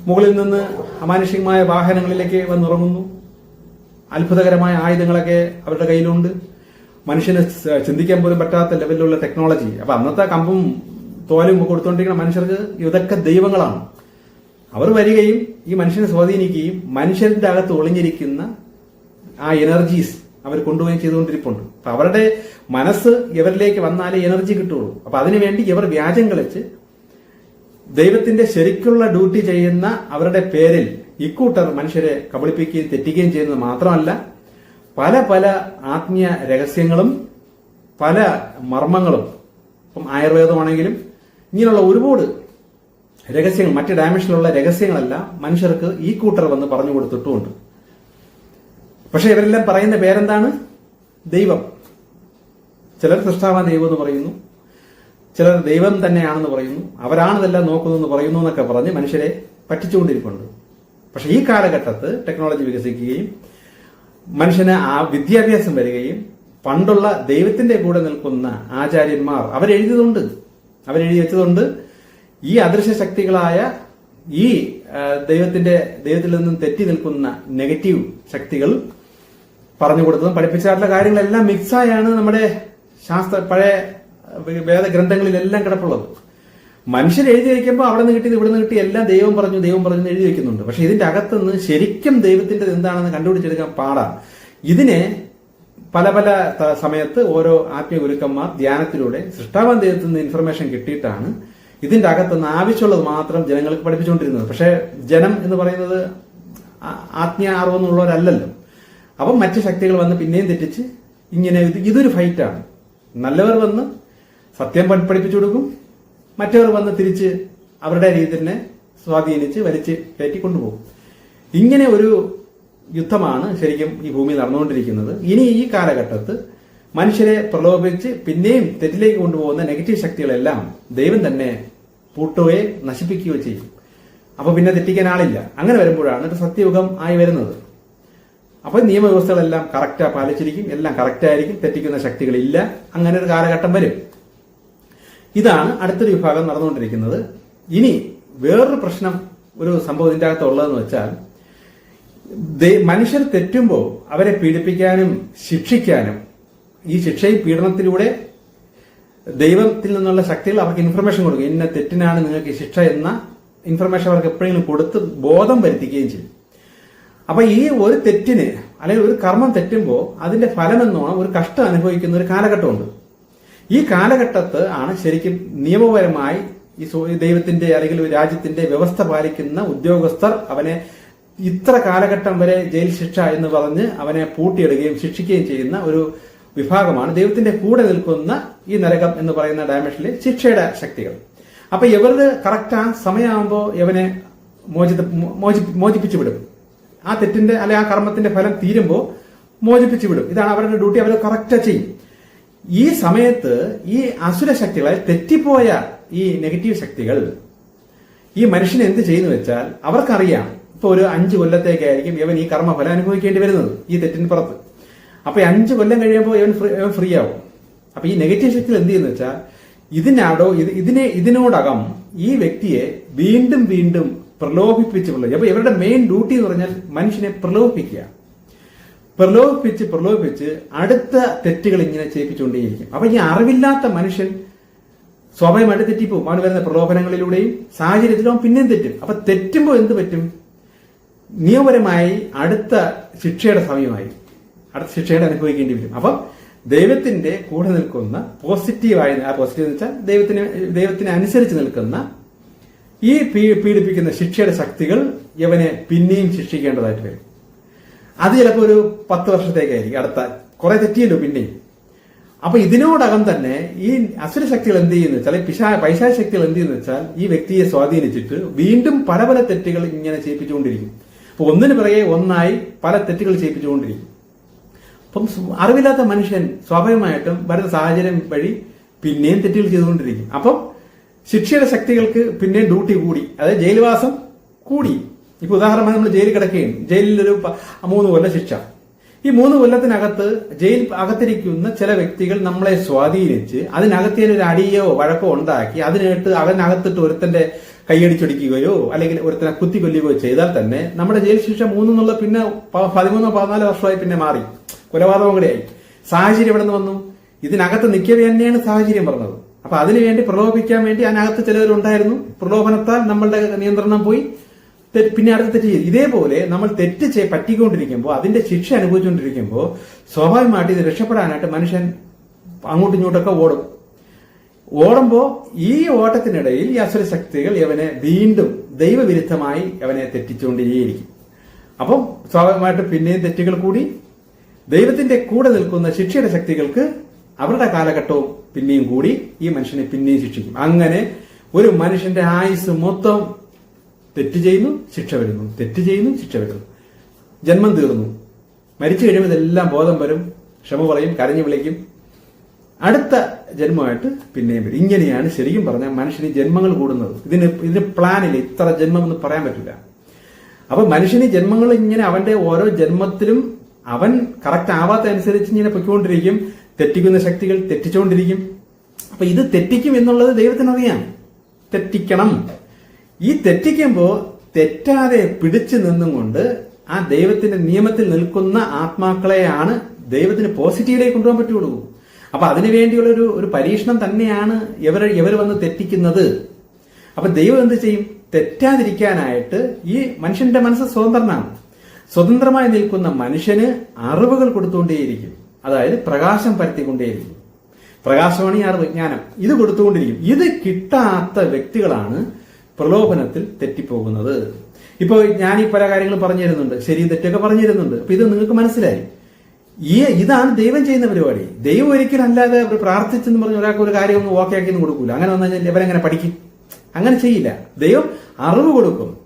മുകളിൽ നിന്ന് അമാനുഷികമായ വാഹനങ്ങളിലേക്ക് വന്നിറങ്ങുന്നു. അത്ഭുതകരമായ ആയുധങ്ങളൊക്കെ അവരുടെ കയ്യിലുണ്ട്. മനുഷ്യന് ചിന്തിക്കാൻ പോലും പറ്റാത്ത ലെവലിലുള്ള ടെക്നോളജി അപ്പൊ അന്നത്തെ കമ്പും തോലും കൊടുത്തുകൊണ്ടിരിക്കുന്ന മനുഷ്യർക്ക് ഇതൊക്കെ ദൈവങ്ങളാണ്. അവർ വരികയും ഈ മനുഷ്യനെ സ്വാധീനിക്കുകയും മനുഷ്യന്റെ അകത്ത് ഒളിഞ്ഞിരിക്കുന്ന ആ എനർജീസ് അവർ കൊണ്ടുപോയി ചെയ്തുകൊണ്ടിരിപ്പുണ്ട്. അപ്പൊ അവരുടെ മനസ്സ് ഇവരിലേക്ക് വന്നാലേ എനർജി കിട്ടുള്ളൂ അപ്പൊ അതിനുവേണ്ടി ഇവർ വ്യാജം കളിച്ച് ദൈവത്തിന്റെ ശരിക്കുള്ള ഡ്യൂട്ടി ചെയ്യുന്ന അവരുടെ പേരിൽ ഇക്കൂട്ടർ മനുഷ്യരെ കബളിപ്പിക്കുകയും തെറ്റിക്കുകയും ചെയ്യുന്നത് മാത്രമല്ല പല പല ആത്മീയ രഹസ്യങ്ങളും പല മർമ്മങ്ങളും ഇപ്പം ആയുർവേദമാണെങ്കിലും ഇങ്ങനെയുള്ള ഒരുപാട് രഹസ്യങ്ങൾ മറ്റ് ഡയമെൻഷനിലുള്ള രഹസ്യങ്ങളെല്ലാം മനുഷ്യർക്ക് ഈ കൂട്ടർ വന്ന് പറഞ്ഞു കൊടുത്തിട്ടുമുണ്ട്. പക്ഷെ ഇവരെല്ലാം പറയുന്ന പേരെന്താണ്? ദൈവം. ചിലർ സൃഷ്ടാവ ദൈവം എന്ന് പറയുന്നു. ചിലർ ദൈവം തന്നെയാണെന്ന് പറയുന്നു. അവരാണ് ഇതെല്ലാം നോക്കുന്നതെന്ന് പറയുന്നു എന്നൊക്കെ പറഞ്ഞ് മനുഷ്യരെ പറ്റിച്ചുകൊണ്ടിരിപ്പുണ്ട്. പക്ഷെ ഈ കാലഘട്ടത്ത് ടെക്നോളജി വികസിക്കുകയും മനുഷ്യന് ആ വിദ്യാഭ്യാസം വരികയും പണ്ടുള്ള ദൈവത്തിന്റെ കൂടെ നിൽക്കുന്ന ആചാര്യന്മാർ അവരെഴുതിയതുണ്ട്. അവരെഴുതി വെച്ചതുകൊണ്ട് ഈ അദൃശ്യ ശക്തികളായ ഈ ദൈവത്തിന്റെ ദൈവത്തിൽ നിന്നും തെറ്റി നിൽക്കുന്ന നെഗറ്റീവ് ശക്തികൾ പറഞ്ഞു കൊടുത്തതും പഠിപ്പിച്ചായിട്ടുള്ള കാര്യങ്ങളെല്ലാം മിക്സായാണ് നമ്മുടെ ശാസ്ത്ര പഴയ വേദഗ്രന്ഥങ്ങളിലെല്ലാം കിടപ്പുള്ളത്. മനുഷ്യർ എഴുതി വയ്ക്കുമ്പോൾ അവിടെ നിന്ന് കിട്ടിയത് ഇവിടെ നിന്ന് കിട്ടി എല്ലാം ദൈവം പറഞ്ഞു ദൈവം പറഞ്ഞു എഴുതി വെക്കുന്നുണ്ട് പക്ഷെ ഇതിന്റെ അകത്തുനിന്ന് ശരിക്കും ദൈവത്തിന്റെ എന്താണെന്ന് കണ്ടുപിടിച്ചെടുക്കാൻ പാടാണ് ഇതിനെ പല പല സമയത്ത് ഓരോ ആത്മീയ ഗുരുക്കന്മാർ ധ്യാനത്തിലൂടെ സൃഷ്ടാവാൻ ദൈവത്തിൽ നിന്ന് ഇൻഫർമേഷൻ കിട്ടിയിട്ടാണ് ഇതിന്റെ അകത്തുനിന്ന് ആവശ്യമുള്ളത് മാത്രം ജനങ്ങൾക്ക് പഠിപ്പിച്ചുകൊണ്ടിരുന്നത്. പക്ഷേ ജനം എന്ന് പറയുന്നത് ആത്മീയ അറിവെന്നുള്ളവരല്ലല്ലോ. അപ്പം മറ്റ് ശക്തികൾ വന്ന് പിന്നെയും തെറ്റിച്ച് ഇങ്ങനെ ഇതൊരു ഫൈറ്റാണ് നല്ലവർ വന്ന് സത്യം പഠി- പഠിപ്പിച്ചു കൊടുക്കും. മറ്റവർ വന്ന് തിരിച്ച് അവരുടെ രീതിനെ സ്വാധീനിച്ച് വലിച്ച് കയറ്റി കൊണ്ടുപോകും. ഇങ്ങനെ ഒരു യുദ്ധമാണ് ശരിക്കും ഈ ഭൂമി നടന്നുകൊണ്ടിരിക്കുന്നത്. ഇനി ഈ കാലഘട്ടത്ത് മനുഷ്യരെ പ്രലോഭിച്ച് പിന്നെയും തെറ്റിലേക്ക് കൊണ്ടുപോകുന്ന നെഗറ്റീവ് ശക്തികളെല്ലാം ദൈവം തന്നെ പൂട്ടുകയോ നശിപ്പിക്കുകയോ ചെയ്യും. അപ്പൊ പിന്നെ തെറ്റിക്കാൻ ആളില്ല. അങ്ങനെ വരുമ്പോഴാണ് ഒരു സത്യയുഗം ആയി വരുന്നത്. അപ്പൊ നിയമവ്യവസ്ഥകളെല്ലാം കറക്റ്റാ പാലിച്ചിരിക്കും എല്ലാം കറക്റ്റായിരിക്കും തെറ്റിക്കുന്ന ശക്തികളില്ല അങ്ങനെ ഒരു കാലഘട്ടം വരും. ഇതാണ് അടുത്തൊരു വിഭാഗം നടന്നുകൊണ്ടിരിക്കുന്നത്. ഇനി വേറൊരു പ്രശ്നം ഒരു സംഭവം ഇതിന്റെ അകത്ത് ഉള്ളതെന്ന് വെച്ചാൽ മനുഷ്യർ തെറ്റുമ്പോൾ അവരെ പീഡിപ്പിക്കാനും ശിക്ഷിക്കാനും ഈ ശിക്ഷയും പീഡനത്തിലൂടെ ദൈവത്തിൽ നിന്നുള്ള ശക്തികൾ അവർക്ക് ഇൻഫർമേഷൻ കൊടുക്കും. ഇന്ന തെറ്റിനാണ് നിങ്ങൾക്ക് ശിക്ഷ എന്ന ഇൻഫർമേഷൻ അവർക്ക് എപ്പോഴെങ്കിലും കൊടുത്ത് ബോധം വരുത്തിക്കുകയും ചെയ്യും. അപ്പൊ ഈ ഒരു തെറ്റിന് അല്ലെങ്കിൽ ഒരു കർമ്മം തെറ്റുമ്പോൾ അതിന്റെ ഫലം എന്നോണം ഒരു കഷ്ടം അനുഭവിക്കുന്ന ഒരു കാലഘട്ടമുണ്ട്. ഈ കാലഘട്ടത്ത് ആണ് ശരിക്കും നിയമപരമായി ഈ ദൈവത്തിന്റെ അല്ലെങ്കിൽ രാജ്യത്തിന്റെ വ്യവസ്ഥ പാലിക്കുന്ന ഉദ്യോഗസ്ഥർ അവനെ ഇത്ര കാലഘട്ടം വരെ ജയിൽ ശിക്ഷ എന്ന് പറഞ്ഞ് അവനെ പൂട്ടിയിടുകയും ശിക്ഷിക്കുകയും ചെയ്യുന്ന ഒരു വിഭാഗമാണ് ദൈവത്തിന്റെ കൂടെ നിൽക്കുന്ന ഈ നരകം എന്ന് പറയുന്ന ഡയമെൻഷനിലെ ശിക്ഷയുടെ ശക്തികൾ. അപ്പൊ ഇവരുടെ കറക്റ്റ് ആ സമയമാകുമ്പോൾ ഇവനെ മോചിത മോചി മോചിപ്പിച്ചു വിടും. ആ തെറ്റിന്റെ അല്ലെ ആ കർമ്മത്തിന്റെ ഫലം തീരുമ്പോൾ മോചിപ്പിച്ചു വിടും. ഇതാണ് അവരുടെ ഡ്യൂട്ടി. അവർ കറക്റ്റ് ചെയ്യും. ഈ സമയത്ത് ഈ അസുര ശക്തികളെ തെറ്റിപ്പോയ ഈ നെഗറ്റീവ് ശക്തികൾ ഈ മനുഷ്യനെ എന്ത് ചെയ്യുന്നു വെച്ചാൽ അവർക്കറിയാം. ഇപ്പൊ ഒരു അഞ്ചു കൊല്ലത്തേക്കായിരിക്കും ഇവൻ ഈ കർമ്മഫലം അനുഭവിക്കേണ്ടി വരുന്നത് ഈ തെറ്റിന് പുറത്ത്. അപ്പൊ അഞ്ചു കൊല്ലം കഴിയുമ്പോൾ ഇവൻ ഇവൻ ഫ്രീ ആവും. അപ്പൊ ഈ നെഗറ്റീവ് ശക്തികൾ എന്ത് ചെയ്യുന്നു വെച്ചാൽ ഇതിനാടോ ഇതിനെ ഇതിനോടകം ഈ വ്യക്തിയെ വീണ്ടും വീണ്ടും പ്രലോഭിപ്പിച്ച് പ്രലോഭി അപ്പൊ ഇവരുടെ മെയിൻ ഡ്യൂട്ടി എന്ന് പറഞ്ഞാൽ മനുഷ്യനെ പ്രലോഭിപ്പിക്കുക. പ്രലോഭിപ്പിച്ച് പ്രലോഭിപ്പിച്ച് അടുത്ത തെറ്റുകൾ ഇങ്ങനെ ചെയ്യിപ്പിച്ചുകൊണ്ടേയിരിക്കും. അപ്പൊ ഈ അറിവില്ലാത്ത മനുഷ്യൻ സ്വാഭാവികമായിട്ട് തെറ്റിപ്പോവും. അവന് വരുന്ന പ്രലോഭനങ്ങളിലൂടെയും സാഹചര്യത്തിലും പിന്നെയും തെറ്റും. അപ്പൊ തെറ്റുമ്പോൾ എന്ത് പറ്റും? നിയമപരമായി അടുത്ത ശിക്ഷയുടെ സമയമായി. അടുത്ത ശിക്ഷയുടെ അനുഭവിക്കേണ്ടി വരും. അപ്പം ദൈവത്തിന്റെ കൂടെ നിൽക്കുന്ന പോസിറ്റീവായി പോസിറ്റീവ് എന്ന് വെച്ചാൽ ദൈവത്തിന് ദൈവത്തിന് അനുസരിച്ച് നിൽക്കുന്ന ഈ പീഡിപ്പിക്കുന്ന ശിക്ഷയുടെ ശക്തികൾ ഇവനെ പിന്നെയും ശിക്ഷിക്കേണ്ടതായിട്ട് വരും. അത് ചിലപ്പോൾ ഒരു പത്ത് വർഷത്തേക്കായിരിക്കും. അടുത്ത കുറെ തെറ്റിയല്ലോ പിന്നെയും. അപ്പൊ ഇതിനോടകം തന്നെ ഈ അസുര ശക്തികൾ എന്ത് ചെയ്യുന്നു വെച്ചാൽ പിശാ പൈശാച ശക്തികൾ എന്ത് ചെയ്യുന്നു വെച്ചാൽ ഈ വ്യക്തിയെ സ്വാധീനിച്ചിട്ട് വീണ്ടും പല പല തെറ്റുകൾ ഇങ്ങനെ ചെയ്യിപ്പിച്ചുകൊണ്ടിരിക്കും. അപ്പൊ ഒന്നിനു പിറകെ ഒന്നായി പല തെറ്റുകൾ ചെയ്യിപ്പിച്ചുകൊണ്ടിരിക്കും. അപ്പം അറിവില്ലാത്ത മനുഷ്യൻ സ്വാഭാവികമായിട്ടും വരുന്ന സാഹചര്യം വഴി പിന്നെയും തെറ്റുകൾ ചെയ്തുകൊണ്ടിരിക്കും. അപ്പം ശിക്ഷയുടെ ശക്തികൾക്ക് പിന്നെയും ഡ്യൂട്ടി കൂടി. അതായത് ജയിൽവാസം കൂടി. ഇപ്പൊ ഉദാഹരണമായി നമ്മൾ ജയിലിൽ കിടക്കുകയും പ- മൂന്ന് കൊല്ലം ശിക്ഷ. ഈ മൂന്ന് കൊല്ലത്തിനകത്ത് ജയിൽ അകത്തിരിക്കുന്ന ചില വ്യക്തികൾ നമ്മളെ സ്വാധീനിച്ച് അതിനകത്ത് ഒരു അടിയോ വഴക്കോ ഉണ്ടാക്കി അതിനായിട്ട് അതിനകത്തിട്ട് ഒരുത്തന്റെ കൈയടിച്ചൊടിക്കുകയോ അല്ലെങ്കിൽ ഒരുത്തനെ കുത്തി കൊല്ലുകയോ ചെയ്താൽ തന്നെ നമ്മുടെ ജയിൽ ശിക്ഷ മൂന്നെന്നുള്ള പിന്നെ പതിമൂന്നോ പതിനാലോ വർഷമായി പിന്നെ മാറി. കൊലപാതകം കൂടെയായി സാഹചര്യം എവിടെ നിന്ന് വന്നു? ഇതിനകത്ത് നിൽക്കവേ തന്നെയാണ് സാഹചര്യം പറഞ്ഞത്. അപ്പൊ അതിനുവേണ്ടി പ്രലോഭിക്കാൻ വേണ്ടി അതിനകത്ത് ചിലവരുണ്ടായിരുന്നു. പ്രലോഭനത്താൽ നമ്മളുടെ നിയന്ത്രണം പോയി. പിന്നെ അടുത്ത തെറ്റ് ചെയ്തു. ഇതേപോലെ നമ്മൾ തെറ്റ് ചെയ് പറ്റിക്കൊണ്ടിരിക്കുമ്പോൾ അതിന്റെ ശിക്ഷ അനുഭവിച്ചുകൊണ്ടിരിക്കുമ്പോൾ സ്വാഭാവികമായിട്ട് ഇത് രക്ഷപ്പെടാനായിട്ട് മനുഷ്യൻ അങ്ങോട്ടും ഇങ്ങോട്ടൊക്കെ ഓടും. ഓടുമ്പോൾ ഈ ഓട്ടത്തിനിടയിൽ ഈ അസുര ശക്തികൾ ഇവനെ വീണ്ടും ദൈവവിരുദ്ധമായി അവനെ തെറ്റിച്ചുകൊണ്ടേയിരിക്കും അപ്പം സ്വാഭാവികമായിട്ട് പിന്നെയും തെറ്റുകൾ കൂടി. ദൈവത്തിന്റെ കൂടെ നിൽക്കുന്ന ശിക്ഷയുടെ ശക്തികൾക്ക് അവരുടെ കാലഘട്ടവും പിന്നെയും കൂടി ഈ മനുഷ്യനെ പിന്നെയും ശിക്ഷിക്കും. അങ്ങനെ ഒരു മനുഷ്യന്റെ ആയുസ് മൊത്തം തെറ്റ് ചെയ്യുന്നു ശിക്ഷ വരുന്നു. തെറ്റ് ചെയ്യുന്നു ശിക്ഷ വരുന്നു. ജന്മം തീർന്നു. മരിച്ചു കഴിയുമ്പോൾ ഇതെല്ലാം ബോധം വരും ക്ഷമ പറയും കരഞ്ഞു വിളിക്കും. അടുത്ത ജന്മമായിട്ട് പിന്നെയും വരും. ഇങ്ങനെയാണ് ശരിക്കും പറഞ്ഞാൽ മനുഷ്യന് ജന്മങ്ങൾ കൂടുന്നത്. ഇതിന് ഇതിന് പ്ലാനില്ല. ഇത്ര ജന്മം എന്ന് പറയാൻ പറ്റില്ല. അപ്പൊ മനുഷ്യന് ജന്മങ്ങൾ ഇങ്ങനെ അവന്റെ ഓരോ ജന്മത്തിലും അവൻ കറക്റ്റ് ആവാത്ത അനുസരിച്ച് ഇങ്ങനെ പൊയ്ക്കൊണ്ടിരിക്കും. തെറ്റിക്കുന്ന ശക്തികൾ തെറ്റിച്ചുകൊണ്ടിരിക്കും അപ്പൊ ഇത് തെറ്റിക്കും എന്നുള്ളത് ദൈവത്തിനറിയാം. തെറ്റിക്കണം. ഈ തെറ്റിക്കുമ്പോൾ തെറ്റാതെ പിടിച്ചു നിന്നും കൊണ്ട് ആ ദൈവത്തിന്റെ നിയമത്തിൽ നിൽക്കുന്ന ആത്മാക്കളെയാണ് ദൈവത്തിന് പോസിറ്റീവിലേക്ക് കൊണ്ടുപോകാൻ പറ്റുള്ളൂ. അപ്പൊ അതിനുവേണ്ടിയുള്ള ഒരു ഒരു പരീക്ഷണം തന്നെയാണ് ഇവർ ഇവർ വന്ന് തെറ്റിക്കുന്നത്. അപ്പൊ ദൈവം എന്ത് ചെയ്യും? തെറ്റാതിരിക്കാനായിട്ട് ഈ മനുഷ്യന്റെ മനസ്സ് സ്വതന്ത്രനാണ്. സ്വതന്ത്രമായി നിൽക്കുന്ന മനുഷ്യന് അറിവുകൾ കൊടുത്തുകൊണ്ടേയിരിക്കും. അതായത് പ്രകാശം പരത്തിക്കൊണ്ടേയിരിക്കും പ്രകാശമാണ് ഈ അറിവ് ജ്ഞാനം ഇത് കൊടുത്തുകൊണ്ടിരിക്കും. ഇത് കിട്ടാത്ത വ്യക്തികളാണ് പ്രലോഭനത്തിൽ തെറ്റിപ്പോകുന്നത്. ഇപ്പൊ ഞാൻ ഈ പല കാര്യങ്ങളും പറഞ്ഞു തരുന്നുണ്ട് ശരി തെറ്റൊക്കെ പറഞ്ഞു തരുന്നുണ്ട് അപ്പൊ ഇത് നിങ്ങൾക്ക് മനസ്സിലായി. ഈ ഇതാണ് ദൈവം ചെയ്യുന്ന പരിപാടി. ദൈവം ഒരിക്കലും അല്ലാതെ അവർ പ്രാർത്ഥിച്ചെന്ന് പറഞ്ഞ ഒരാൾക്ക് ഒരു കാര്യം ഒന്ന് ഓക്കെ ആക്കി കൊടുക്കൂല. അങ്ങനെ വന്നു കഴിഞ്ഞാൽ ഇവരെങ്ങനെ പഠിക്കും? അങ്ങനെ ചെയ്യില്ല. ദൈവം അറിവ് കൊടുക്കും.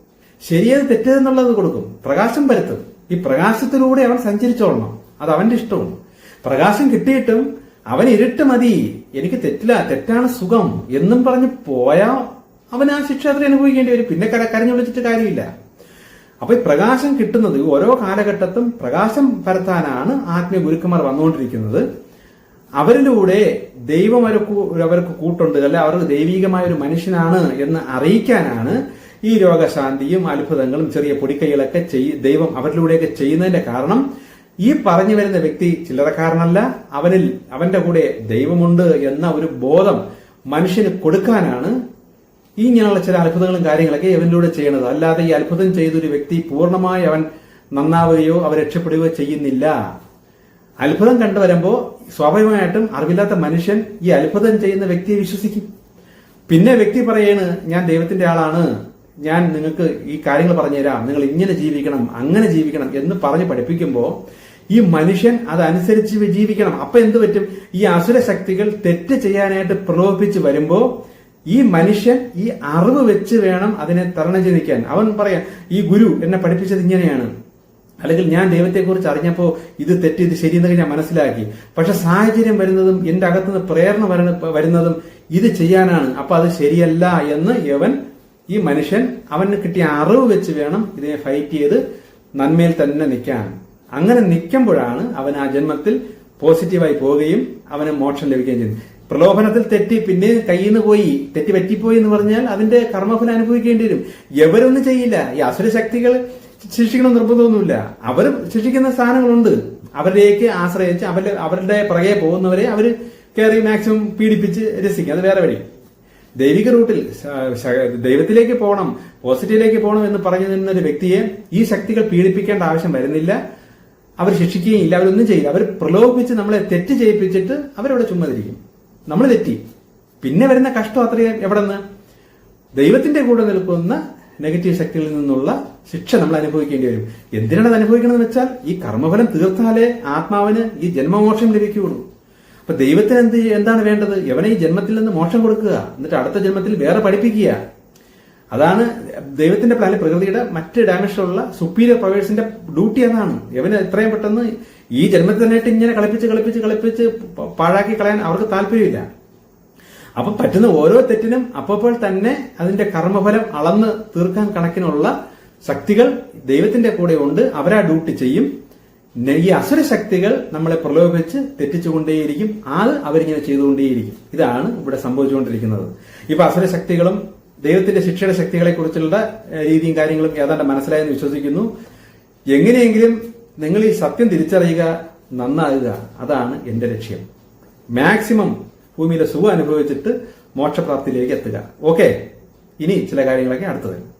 ശരിയത് തെറ്റതെന്നുള്ളത് കൊടുക്കും. പ്രകാശം പരത്തും. ഈ പ്രകാശത്തിലൂടെ അവൻ സഞ്ചരിച്ചോളണം. അത് അവന്റെ ഇഷ്ടവും പ്രകാശം കിട്ടിയിട്ടും അവൻ ഇരുട്ട് മതി. എനിക്ക് തെറ്റില്ല തെറ്റാണ് സുഖം എന്നും പറഞ്ഞ് പോയാ അവൻ ആ ശിക്ഷ അത്ര അനുഭവിക്കേണ്ടി വരും. പിന്നെ കര കരഞ്ഞു വിളിച്ചിട്ട് കാര്യമില്ല. അപ്പൊ ഈ പ്രകാശം കിട്ടുന്നത് ഓരോ കാലഘട്ടത്തും പ്രകാശം പരത്താനാണ് ആത്മീയ ഗുരുക്കന്മാർ വന്നുകൊണ്ടിരിക്കുന്നത്. അവരിലൂടെ ദൈവം അവർക്ക് കൂട്ടുണ്ട്. അല്ലെ അവർക്ക് ദൈവീകമായ ഒരു മനുഷ്യനാണ് എന്ന് അറിയിക്കാനാണ് ഈ രോഗശാന്തിയും അത്ഭുതങ്ങളും ചെറിയ പൊടിക്കൈകളൊക്കെ ദൈവം അവരിലൂടെയൊക്കെ ചെയ്യുന്നതിന്റെ കാരണം ഈ പറഞ്ഞു വരുന്ന വ്യക്തി ചില്ലറക്കാരനല്ല. അവനിൽ അവന്റെ കൂടെ ദൈവമുണ്ട് എന്ന ഒരു ബോധം മനുഷ്യന് കൊടുക്കാനാണ് ഈ ഇങ്ങനെയുള്ള ചില അത്ഭുതങ്ങളും കാര്യങ്ങളൊക്കെ ഇവനിലൂടെ ചെയ്യണത് അല്ലാതെ ഈ അത്ഭുതം ചെയ്തൊരു വ്യക്തി പൂർണമായി അവൻ നന്നാവുകയോ അവ രക്ഷപ്പെടുകയോ ചെയ്യുന്നില്ല. അത്ഭുതം കണ്ടുവരുമ്പോ സ്വാഭാവികമായിട്ടും അറിവില്ലാത്ത മനുഷ്യൻ ഈ അത്ഭുതം ചെയ്യുന്ന വ്യക്തിയെ വിശ്വസിക്കും. പിന്നെ വ്യക്തി പറയാണ് ഞാൻ ദൈവത്തിന്റെ ആളാണ്. ഞാൻ നിങ്ങൾക്ക് ഈ കാര്യങ്ങൾ പറഞ്ഞുതരാം നിങ്ങൾ ഇങ്ങനെ ജീവിക്കണം അങ്ങനെ ജീവിക്കണം എന്ന് പറഞ്ഞ് പഠിപ്പിക്കുമ്പോൾ ഈ മനുഷ്യൻ അതനുസരിച്ച് ജീവിക്കണം. അപ്പൊ എന്ത് പറ്റും? ഈ അസുര ശക്തികൾ തെറ്റ് ചെയ്യാനായിട്ട് പ്രലോഭിപ്പിച്ച് വരുമ്പോ ഈ മനുഷ്യൻ ഈ അറിവ് വെച്ച് വേണം അതിനെ തരണം ചെയ്ത് നിൽക്കാൻ അവൻ പറയാ ഈ ഗുരു എന്നെ പഠിപ്പിച്ചത് ഇങ്ങനെയാണ്. അല്ലെങ്കിൽ ഞാൻ ദൈവത്തെക്കുറിച്ച് അറിഞ്ഞപ്പോൾ ഇത് തെറ്റ് ഇത് ശരിയെന്നൊക്കെ ഞാൻ മനസ്സിലാക്കി. പക്ഷെ സാഹചര്യം വരുന്നതും എന്റെ അകത്തുനിന്ന് പ്രേരണ വരുന്നതും ഇത് ചെയ്യാനാണ്. അപ്പൊ അത് ശരിയല്ല എന്ന് യവൻ ഈ മനുഷ്യൻ അവന് കിട്ടിയ അറിവ് വെച്ച് വേണം ഇതിനെ ഫൈറ്റ് ചെയ്ത് നന്മയിൽ തന്നെ നിൽക്കാൻ. അങ്ങനെ നിൽക്കുമ്പോഴാണ് അവൻ ആ ജന്മത്തിൽ പോസിറ്റീവായി പോവുകയും അവന് മോക്ഷം ലഭിക്കുകയും ചെയ്യുന്നത്. പ്രലോഭനത്തിൽ തെറ്റി പിന്നെ കയ്യിൽ നിന്ന് പോയി തെറ്റി പറ്റിപ്പോയി എന്ന് പറഞ്ഞാൽ അതിന്റെ കർമ്മഫലം അനുഭവിക്കേണ്ടി വരും. എവരൊന്നും ചെയ്യില്ല. ഈ അസുര ശക്തികൾ ശിക്ഷിക്കണം നിർബന്ധമൊന്നുമില്ല. അവർ ശിക്ഷിക്കുന്ന സ്ഥാനങ്ങളുണ്ട് അവരിലേക്ക് ആശ്രയിച്ച് അവരുടെ അവരുടെ പുറകെ പോകുന്നവരെ അവർ കയറി മാക്സിമം പീഡിപ്പിച്ച് രസിക്കും. അത് വേറെ വഴി. ദൈവിക റൂട്ടിൽ ദൈവത്തിലേക്ക് പോകണം പോസിറ്റീവിലേക്ക് പോകണം എന്ന് പറഞ്ഞു നിന്ന ഒരു വ്യക്തിയെ ഈ ശക്തികൾ പീഡിപ്പിക്കേണ്ട ആവശ്യം വരുന്നില്ല. അവർ ശിക്ഷിക്കുകയും ഇല്ല അവരൊന്നും ചെയ്യില്ല. അവർ പ്രലോഭിപ്പിച്ച് നമ്മളെ തെറ്റ് ചെയ്യിപ്പിച്ചിട്ട് അവരവിടെ ചുമ്മാതിരിക്കും. നമ്മൾ തെറ്റി. പിന്നെ വരുന്ന കഷ്ടം അത്രയും എവിടെ നിന്ന് ദൈവത്തിന്റെ കൂടെ നിൽക്കുന്ന നെഗറ്റീവ് ശക്തിയിൽ നിന്നുള്ള ശിക്ഷ നമ്മൾ അനുഭവിക്കേണ്ടി വരും. എന്തിനാണ് അത് അനുഭവിക്കണമെന്ന് വെച്ചാൽ ഈ കർമ്മഫലം തീർത്താലേ ആത്മാവിന് ഈ ജന്മമോക്ഷം ലഭിക്കുകയുള്ളൂ. അപ്പൊ ദൈവത്തിന് എന്ത് എന്താണ് വേണ്ടത്? എവനെ ഈ ജന്മത്തിൽ നിന്ന് മോക്ഷം കൊടുക്കുക? എന്നിട്ട് അടുത്ത ജന്മത്തിൽ വേറെ പഠിപ്പിക്കുക. അതാണ് ദൈവത്തിന്റെ പ്ലാനിൽ പ്രകൃതിയുടെ മറ്റ് ഡാമേഷനുള്ള സുപ്പീരിയർ പവേഴ്സിന്റെ ഡ്യൂട്ടി അതാണ് ഇവന് എത്രയും പെട്ടെന്ന് ഈ ജന്മത്തിൽ തന്നെയായിട്ട് ഇങ്ങനെ കളിപ്പിച്ച് കളിപ്പിച്ച് കളിപ്പിച്ച് പാഴാക്കി കളയാൻ അവർക്ക് താല്പര്യമില്ല. അപ്പൊ പറ്റുന്ന ഓരോ തെറ്റിനും അപ്പോൾ തന്നെ അതിന്റെ കർമ്മഫലം അളന്ന് തീർക്കാൻ കണക്കിനുള്ള ശക്തികൾ ദൈവത്തിന്റെ കൂടെ ഉണ്ട്. അവരാ ഡ്യൂട്ടി ചെയ്യും. ഈ അസുര ശക്തികൾ നമ്മളെ പ്രലോഭിച്ച് തെറ്റിച്ചുകൊണ്ടേയിരിക്കും അത് അവരിങ്ങനെ ചെയ്തുകൊണ്ടേയിരിക്കും. ഇതാണ് ഇവിടെ സംഭവിച്ചുകൊണ്ടിരിക്കുന്നത്. ഇപ്പൊ അസുര ശക്തികളും ദൈവത്തിന്റെ ശിക്ഷയുടെ ശക്തികളെ കുറിച്ചുള്ള രീതിയും കാര്യങ്ങളും ഏതാണ്ട് മനസ്സിലായെന്ന് വിശ്വസിക്കുന്നു. എങ്ങനെയെങ്കിലും നിങ്ങൾ ഈ സത്യം തിരിച്ചറിയുക നന്നാകുക. അതാണ് എന്റെ ലക്ഷ്യം. മാക്സിമം ഭൂമിയിലെ സുഖം അനുഭവിച്ചിട്ട് മോക്ഷപ്രാപ്തിയിലേക്ക് എത്തുക. ഓക്കെ? ഇനി ചില കാര്യങ്ങളൊക്കെ അടുത്തത്